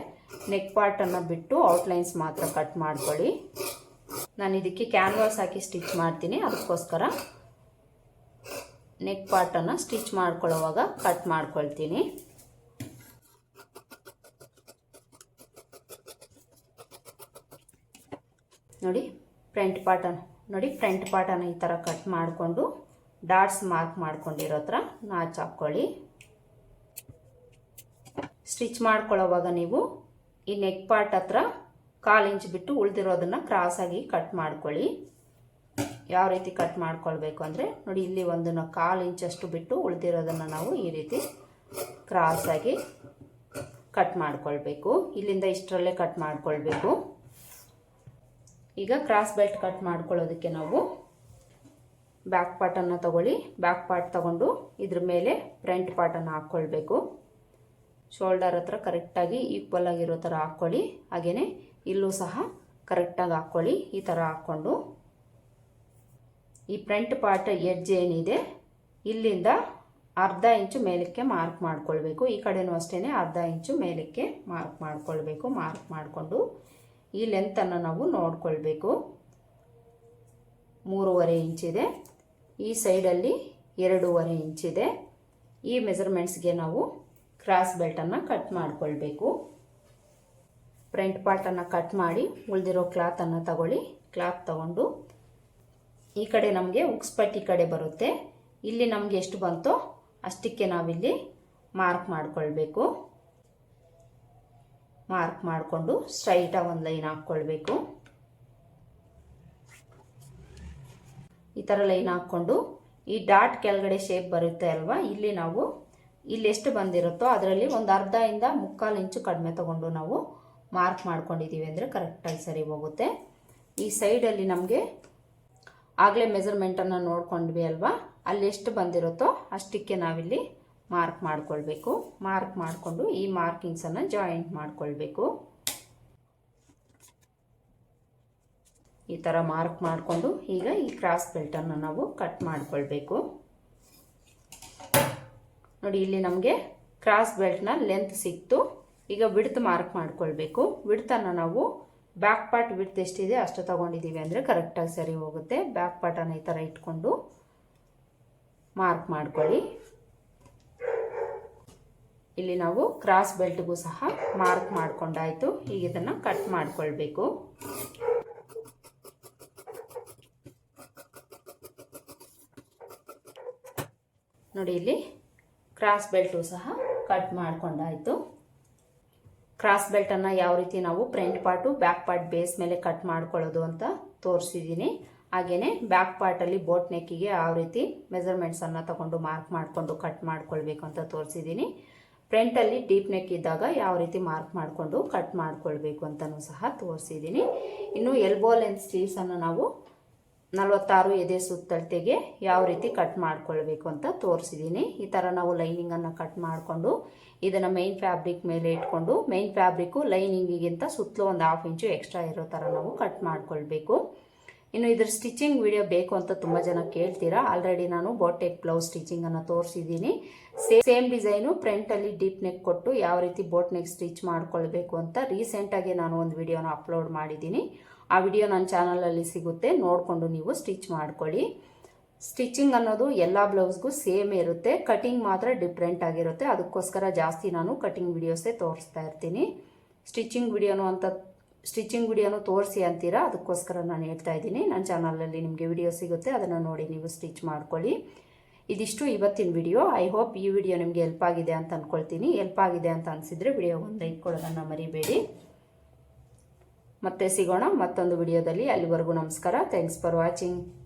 S1: ನೆಕ್ ಪಾರ್ಟನ್ನು ಬಿಟ್ಟು ಔಟ್ಲೈನ್ಸ್ ಮಾತ್ರ ಕಟ್ ಮಾಡ್ಕೊಳ್ಳಿ. ನಾನು ಇದಕ್ಕೆ ಕ್ಯಾನ್ವಾಸ್ ಹಾಕಿ ಸ್ಟಿಚ್ ಮಾಡ್ತೀನಿ. ಅದಕ್ಕೋಸ್ಕರ ನೆಕ್ ಪಾರ್ಟನ್ನು ಸ್ಟಿಚ್ ಮಾಡ್ಕೊಳ್ಳೋವಾಗ ಕಟ್ ಮಾಡ್ಕೊಳ್ತೀನಿ. ನೋಡಿ ಫ್ರಂಟ್ ಪಾರ್ಟನ್ನು ನೋಡಿ ಫ್ರಂಟ್ ಪಾರ್ಟನ್ನು ಈ ಥರ ಕಟ್ ಮಾಡಿಕೊಂಡು ಡಾಟ್ಸ್ ಮಾರ್ಕ್ ಮಾಡ್ಕೊಂಡಿರೋ ಹತ್ರ ನಾಚ್ ಹಾಕ್ಕೊಳ್ಳಿ. ಸ್ಟಿಚ್ ಮಾಡ್ಕೊಳ್ಳೋವಾಗ ನೀವು ಈ ನೆಕ್ ಪಾರ್ಟ್ ಹತ್ರ ಕಾಲು ಇಂಚ್ ಬಿಟ್ಟು ಉಳಿದಿರೋದನ್ನು ಕ್ರಾಸಾಗಿ ಕಟ್ ಮಾಡ್ಕೊಳ್ಳಿ. ಯಾವ ರೀತಿ ಕಟ್ ಮಾಡ್ಕೊಳ್ಬೇಕು ಅಂದರೆ ನೋಡಿ, ಇಲ್ಲಿ ಒಂದು ಕಾಲು ಇಂಚಷ್ಟು ಬಿಟ್ಟು ಉಳಿದಿರೋದನ್ನು ನಾವು ಈ ರೀತಿ ಕ್ರಾಸಾಗಿ ಕಟ್ ಮಾಡ್ಕೊಳ್ಬೇಕು. ಇಲ್ಲಿಂದ ಇಷ್ಟರಲ್ಲೇ ಕಟ್ ಮಾಡ್ಕೊಳ್ಬೇಕು. ಈಗ ಕ್ರಾಸ್ ಬೆಲ್ಟ್ ಕಟ್ ಮಾಡ್ಕೊಳ್ಳೋದಕ್ಕೆ ನಾವು ಬ್ಯಾಕ್ ಪಾರ್ಟನ್ನು ತಗೊಳ್ಳಿ. ಬ್ಯಾಕ್ ಪಾರ್ಟ್ ತಗೊಂಡು ಇದ್ರ ಮೇಲೆ ಫ್ರಂಟ್ ಪಾರ್ಟನ್ನು ಹಾಕ್ಕೊಳ್ಬೇಕು. ಶೋಲ್ಡರ್ ಹತ್ರ ಕರೆಕ್ಟಾಗಿ ಈಕ್ವಲ್ ಆಗಿರೋ ಥರ ಹಾಕ್ಕೊಳ್ಳಿ. ಹಾಗೆಯೇ ಇಲ್ಲೂ ಸಹ ಕರೆಕ್ಟಾಗಿ ಹಾಕ್ಕೊಳ್ಳಿ. ಈ ಥರ ಹಾಕ್ಕೊಂಡು. ಈ ಫ್ರಂಟ್ ಪಾರ್ಟ್ ಎಡ್ಜ್ ಏನಿದೆ, ಇಲ್ಲಿಂದ ಅರ್ಧ ಇಂಚು ಮೇಲಕ್ಕೆ ಮಾರ್ಕ್ ಮಾಡ್ಕೊಳ್ಬೇಕು. ಈ ಕಡೆನೂ ಅಷ್ಟೇ ಅರ್ಧ ಇಂಚು ಮೇಲಕ್ಕೆ ಮಾರ್ಕ್ ಮಾಡ್ಕೊಳ್ಬೇಕು. ಮಾರ್ಕ್ ಮಾಡಿಕೊಂಡು ಈ ಲೆಂತನ್ನು ನಾವು ನೋಡ್ಕೊಳ್ಬೇಕು. ಮೂರುವರೆ ಇಂಚಿದೆ ಈ ಸೈಡಲ್ಲಿ ಎರಡೂವರೆ ಇಂಚಿದೆ ಈ ಮೆಜರ್ಮೆಂಟ್ಸ್ಗೆ ನಾವು ಕ್ರಾಸ್ ಬೆಲ್ಟನ್ನು ಕಟ್ ಮಾಡಿಕೊಳ್ಬೇಕು. ಫ್ರಂಟ್ ಪಾರ್ಟನ್ನು ಕಟ್ ಮಾಡಿ ಉಳಿದಿರೋ ಕ್ಲಾತನ್ನು ತಗೊಳ್ಳಿ. ಕ್ಲಾತ್ ತಗೊಂಡು ಈ ಕಡೆ ನಮಗೆ ಉಕ್ಸ್ ಪಟ್ಟಿ ಕಡೆ ಬರುತ್ತೆ. ಇಲ್ಲಿ ನಮಗೆ ಎಷ್ಟು ಬಂತೋ ಅಷ್ಟಕ್ಕೆ ನಾವಿಲ್ಲಿ ಮಾರ್ಕ್ ಮಾಡಿಕೊಳ್ಬೇಕು. ಮಾರ್ಕ್ ಮಾಡಿಕೊಂಡು ಸ್ಟ್ರೈಟಾಗಿ ಒಂದು ಲೈನ್ ಹಾಕ್ಕೊಳ್ಬೇಕು. ಈ ಥರ ಲೈನ್ ಹಾಕ್ಕೊಂಡು ಈ ಡಾಟ್ ಕೆಳಗಡೆ ಶೇಪ್ ಬರುತ್ತೆ ಅಲ್ವಾ? ಇಲ್ಲಿ ನಾವು ಇಲ್ಲಿ ಎಷ್ಟು ಬಂದಿರುತ್ತೋ ಅದರಲ್ಲಿ ಒಂದು ಅರ್ಧದಿಂದ ಮುಕ್ಕಾಲು ಇಂಚು ಕಡಿಮೆ ತಗೊಂಡು ನಾವು ಮಾರ್ಕ್ ಮಾಡ್ಕೊಂಡಿದ್ದೀವಿ ಅಂದರೆ ಕರೆಕ್ಟಾಗಿ ಸರಿ ಹೋಗುತ್ತೆ. ಈ ಸೈಡಲ್ಲಿ ನಮಗೆ ಆಗಲೇ ಮೆಜರ್ಮೆಂಟನ್ನು ನೋಡ್ಕೊಂಡ್ವಿ ಅಲ್ವಾ? ಅಲ್ಲಿ ಎಷ್ಟು ಬಂದಿರುತ್ತೋ ಅಷ್ಟಕ್ಕೆ ನಾವಿಲ್ಲಿ ಮಾರ್ಕ್ ಮಾಡ್ಕೊಳ್ಬೇಕು. ಮಾರ್ಕ್ ಮಾಡಿಕೊಂಡು ಈ ಮಾರ್ಕಿಂಗ್ಸನ್ನು ಜಾಯಿಂಟ್ ಮಾಡ್ಕೊಳ್ಬೇಕು. ಈ ಥರ ಮಾರ್ಕ್ ಮಾಡಿಕೊಂಡು ಈಗ ಈ ಕ್ರಾಸ್ ಬೆಲ್ಟನ್ನು ನಾವು ಕಟ್ ಮಾಡ್ಕೊಳ್ಬೇಕು. ನೋಡಿ, ಇಲ್ಲಿ ನಮಗೆ ಕ್ರಾಸ್ ಬೆಲ್ಟ್ನ ಲೆಂತ್ ಸಿಕ್ತು. ಈಗ ವಿಡ್ತ್ ಮಾರ್ಕ್ ಮಾಡ್ಕೊಳ್ಬೇಕು. ವಿಡ್ತನ್ನು ನಾವು ಬ್ಯಾಕ್ ಪಾರ್ಟ್ ವಿಡ್ತ್ ಎಷ್ಟಿದೆ ಅಷ್ಟು ತೊಗೊಂಡಿದ್ದೀವಿ ಅಂದರೆ ಕರೆಕ್ಟಾಗಿ ಸರಿ ಹೋಗುತ್ತೆ. ಬ್ಯಾಕ್ ಪಾರ್ಟನ್ನು ಈ ಥರ ಇಟ್ಕೊಂಡು ಮಾರ್ಕ್ ಮಾಡ್ಕೊಳ್ಳಿ. ಇಲ್ಲಿ ನಾವು ಕ್ರಾಸ್ ಬೆಲ್ಟ್ಗೂ ಸಹ ಮಾರ್ಕ್ ಮಾಡ್ಕೊಂಡಾಯಿತು. ಈಗ ಇದನ್ನು ಕಟ್ ಮಾಡ್ಕೊಳ್ಬೇಕು. ನೋಡಿ, ಇಲ್ಲಿ ಕ್ರಾಸ್ ಬೆಲ್ಟು ಸಹ ಕಟ್ ಮಾಡಿಕೊಂಡಾಯಿತು. ಕ್ರಾಸ್ ಬೆಲ್ಟನ್ನು ಯಾವ ರೀತಿ ನಾವು front part back part base ಮೇಲೆ ಕಟ್ ಮಾಡ್ಕೊಳ್ಳೋದು ಅಂತ ತೋರಿಸಿದ್ದೀನಿ ಹಾಗೆಯೇ ಬ್ಯಾಕ್ ಪಾರ್ಟಲ್ಲಿ ಬೋಟ್ ನೆಕ್ಕಿಗೆ ಯಾವ ರೀತಿ ಮೆಜರ್ಮೆಂಟ್ಸನ್ನು ತಗೊಂಡು ಮಾರ್ಕ್ ಮಾಡಿಕೊಂಡು ಕಟ್ ಮಾಡ್ಕೊಳ್ಬೇಕು ಅಂತ ತೋರಿಸಿದ್ದೀನಿ ಫ್ರಂಟಲ್ಲಿ ಡೀಪ್ ನೆಕ್ ಇದ್ದಾಗ ಯಾವ ರೀತಿ ಮಾರ್ಕ್ ಮಾಡಿಕೊಂಡು ಕಟ್ ಮಾಡ್ಕೊಳ್ಬೇಕು ಅಂತಲೂ ಸಹ ತೋರಿಸಿದ್ದೀನಿ ಇನ್ನು ಎಲ್ಬೋ ಲೆಂತ್ ಸ್ಲೀವ್ಸನ್ನು ನಾವು ನಲವತ್ತಾರು ಎದೆ ಸುತ್ತಳತೆಗೆ ಯಾವ ರೀತಿ ಕಟ್ ಮಾಡ್ಕೊಳ್ಬೇಕು ಅಂತ ತೋರಿಸಿದ್ದೀನಿ ಈ ಥರ ನಾವು ಲೈನಿಂಗನ್ನು ಕಟ್ ಮಾಡಿಕೊಂಡು ಇದನ್ನು ಮೈನ್ ಫ್ಯಾಬ್ರಿಕ್ ಮೇಲೆ ಇಟ್ಕೊಂಡು ಮೈನ್ ಫ್ಯಾಬ್ರಿಕ್ಕು ಲೈನಿಂಗಿಗಿಂತ ಸುತ್ತಲೂ ಒಂದು ಹಾಫ್ ಇಂಚು ಎಕ್ಸ್ಟ್ರಾ ಇರೋ ಥರ ನಾವು ಕಟ್ ಮಾಡ್ಕೊಳ್ಬೇಕು. ಇನ್ನು ಇದ್ರ ಸ್ಟಿಚಿಂಗ್ ವಿಡಿಯೋ ಬೇಕು ಅಂತ ತುಂಬ ಜನ ಕೇಳ್ತೀರಾ? ಆಲ್ರೆಡಿ ನಾನು ಬೋಟೆಕ್ ಬ್ಲೌಸ್ ಸ್ಟಿಚಿಂಗನ್ನು ತೋರಿಸಿದ್ದೀನಿ ಸೇಮ್ ಡಿಸೈನು ಪ್ರಿಂಟಲ್ಲಿ ಡೀಪ್ ನೆಕ್ ಕೊಟ್ಟು ಯಾವ ರೀತಿ ಬೋಟ್ ನೆಕ್ ಸ್ಟಿಚ್ ಮಾಡ್ಕೊಳ್ಬೇಕು ಅಂತ ರೀಸೆಂಟಾಗಿ ನಾನು ಒಂದು ವಿಡಿಯೋನ ಅಪ್ಲೋಡ್ ಮಾಡಿದ್ದೀನಿ ಆ ವಿಡಿಯೋ ನನ್ನ ಚಾನಲಲ್ಲಿ ಸಿಗುತ್ತೆ, ನೋಡಿಕೊಂಡು ನೀವು ಸ್ಟಿಚ್ ಮಾಡ್ಕೊಳ್ಳಿ. ಸ್ಟಿಚಿಂಗ್ ಅನ್ನೋದು ಎಲ್ಲ ಬ್ಲೌಸ್ಗೂ ಸೇಮ್ ಇರುತ್ತೆ, ಕಟಿಂಗ್ ಮಾತ್ರ ಡಿಫ್ರೆಂಟ್ ಆಗಿರುತ್ತೆ. ಅದಕ್ಕೋಸ್ಕರ ಜಾಸ್ತಿ ನಾನು ಕಟಿಂಗ್ ವಿಡಿಯೋಸೇ ತೋರಿಸ್ತಾ ಇರ್ತೀನಿ. ಸ್ಟಿಚಿಂಗ್ ವಿಡಿಯೋನು ಅಂತ, ಸ್ಟಿಚಿಂಗ್ ವಿಡಿಯೋನು ತೋರಿಸಿ ಅಂತೀರಾ, ಅದಕ್ಕೋಸ್ಕರ ನಾನು ಹೇಳ್ತಾ ಇದ್ದೀನಿ. ನನ್ನ ಚಾನಲಲ್ಲಿ ನಿಮಗೆ ವಿಡಿಯೋ ಸಿಗುತ್ತೆ, ಅದನ್ನು ನೋಡಿ ನೀವು ಸ್ಟಿಚ್ ಮಾಡ್ಕೊಳ್ಳಿ. ಇದಿಷ್ಟು ಇವತ್ತಿನ ವಿಡಿಯೋ. ಐ ಹೋಪ್ ಈ ವಿಡಿಯೋ ನಿಮಗೆ ಹೆಲ್ಪ್ ಆಗಿದೆ ಅಂತ ಅಂದ್ಕೊಳ್ತೀನಿ ಹೆಲ್ಪ್ ಆಗಿದೆ ಅಂತ ಅನಿಸಿದರೆ ವಿಡಿಯೋ ಒಂದು ಲೈಕ್ ಕೊಡೋದನ್ನು ಮರಿಬೇಡಿ. ಮತ್ತೆ ಸಿಗೋಣ ಮತ್ತೊಂದು ವಿಡಿಯೋದಲ್ಲಿ. ಅಲ್ಲಿವರೆಗೂ ನಮಸ್ಕಾರ. Thanks for watching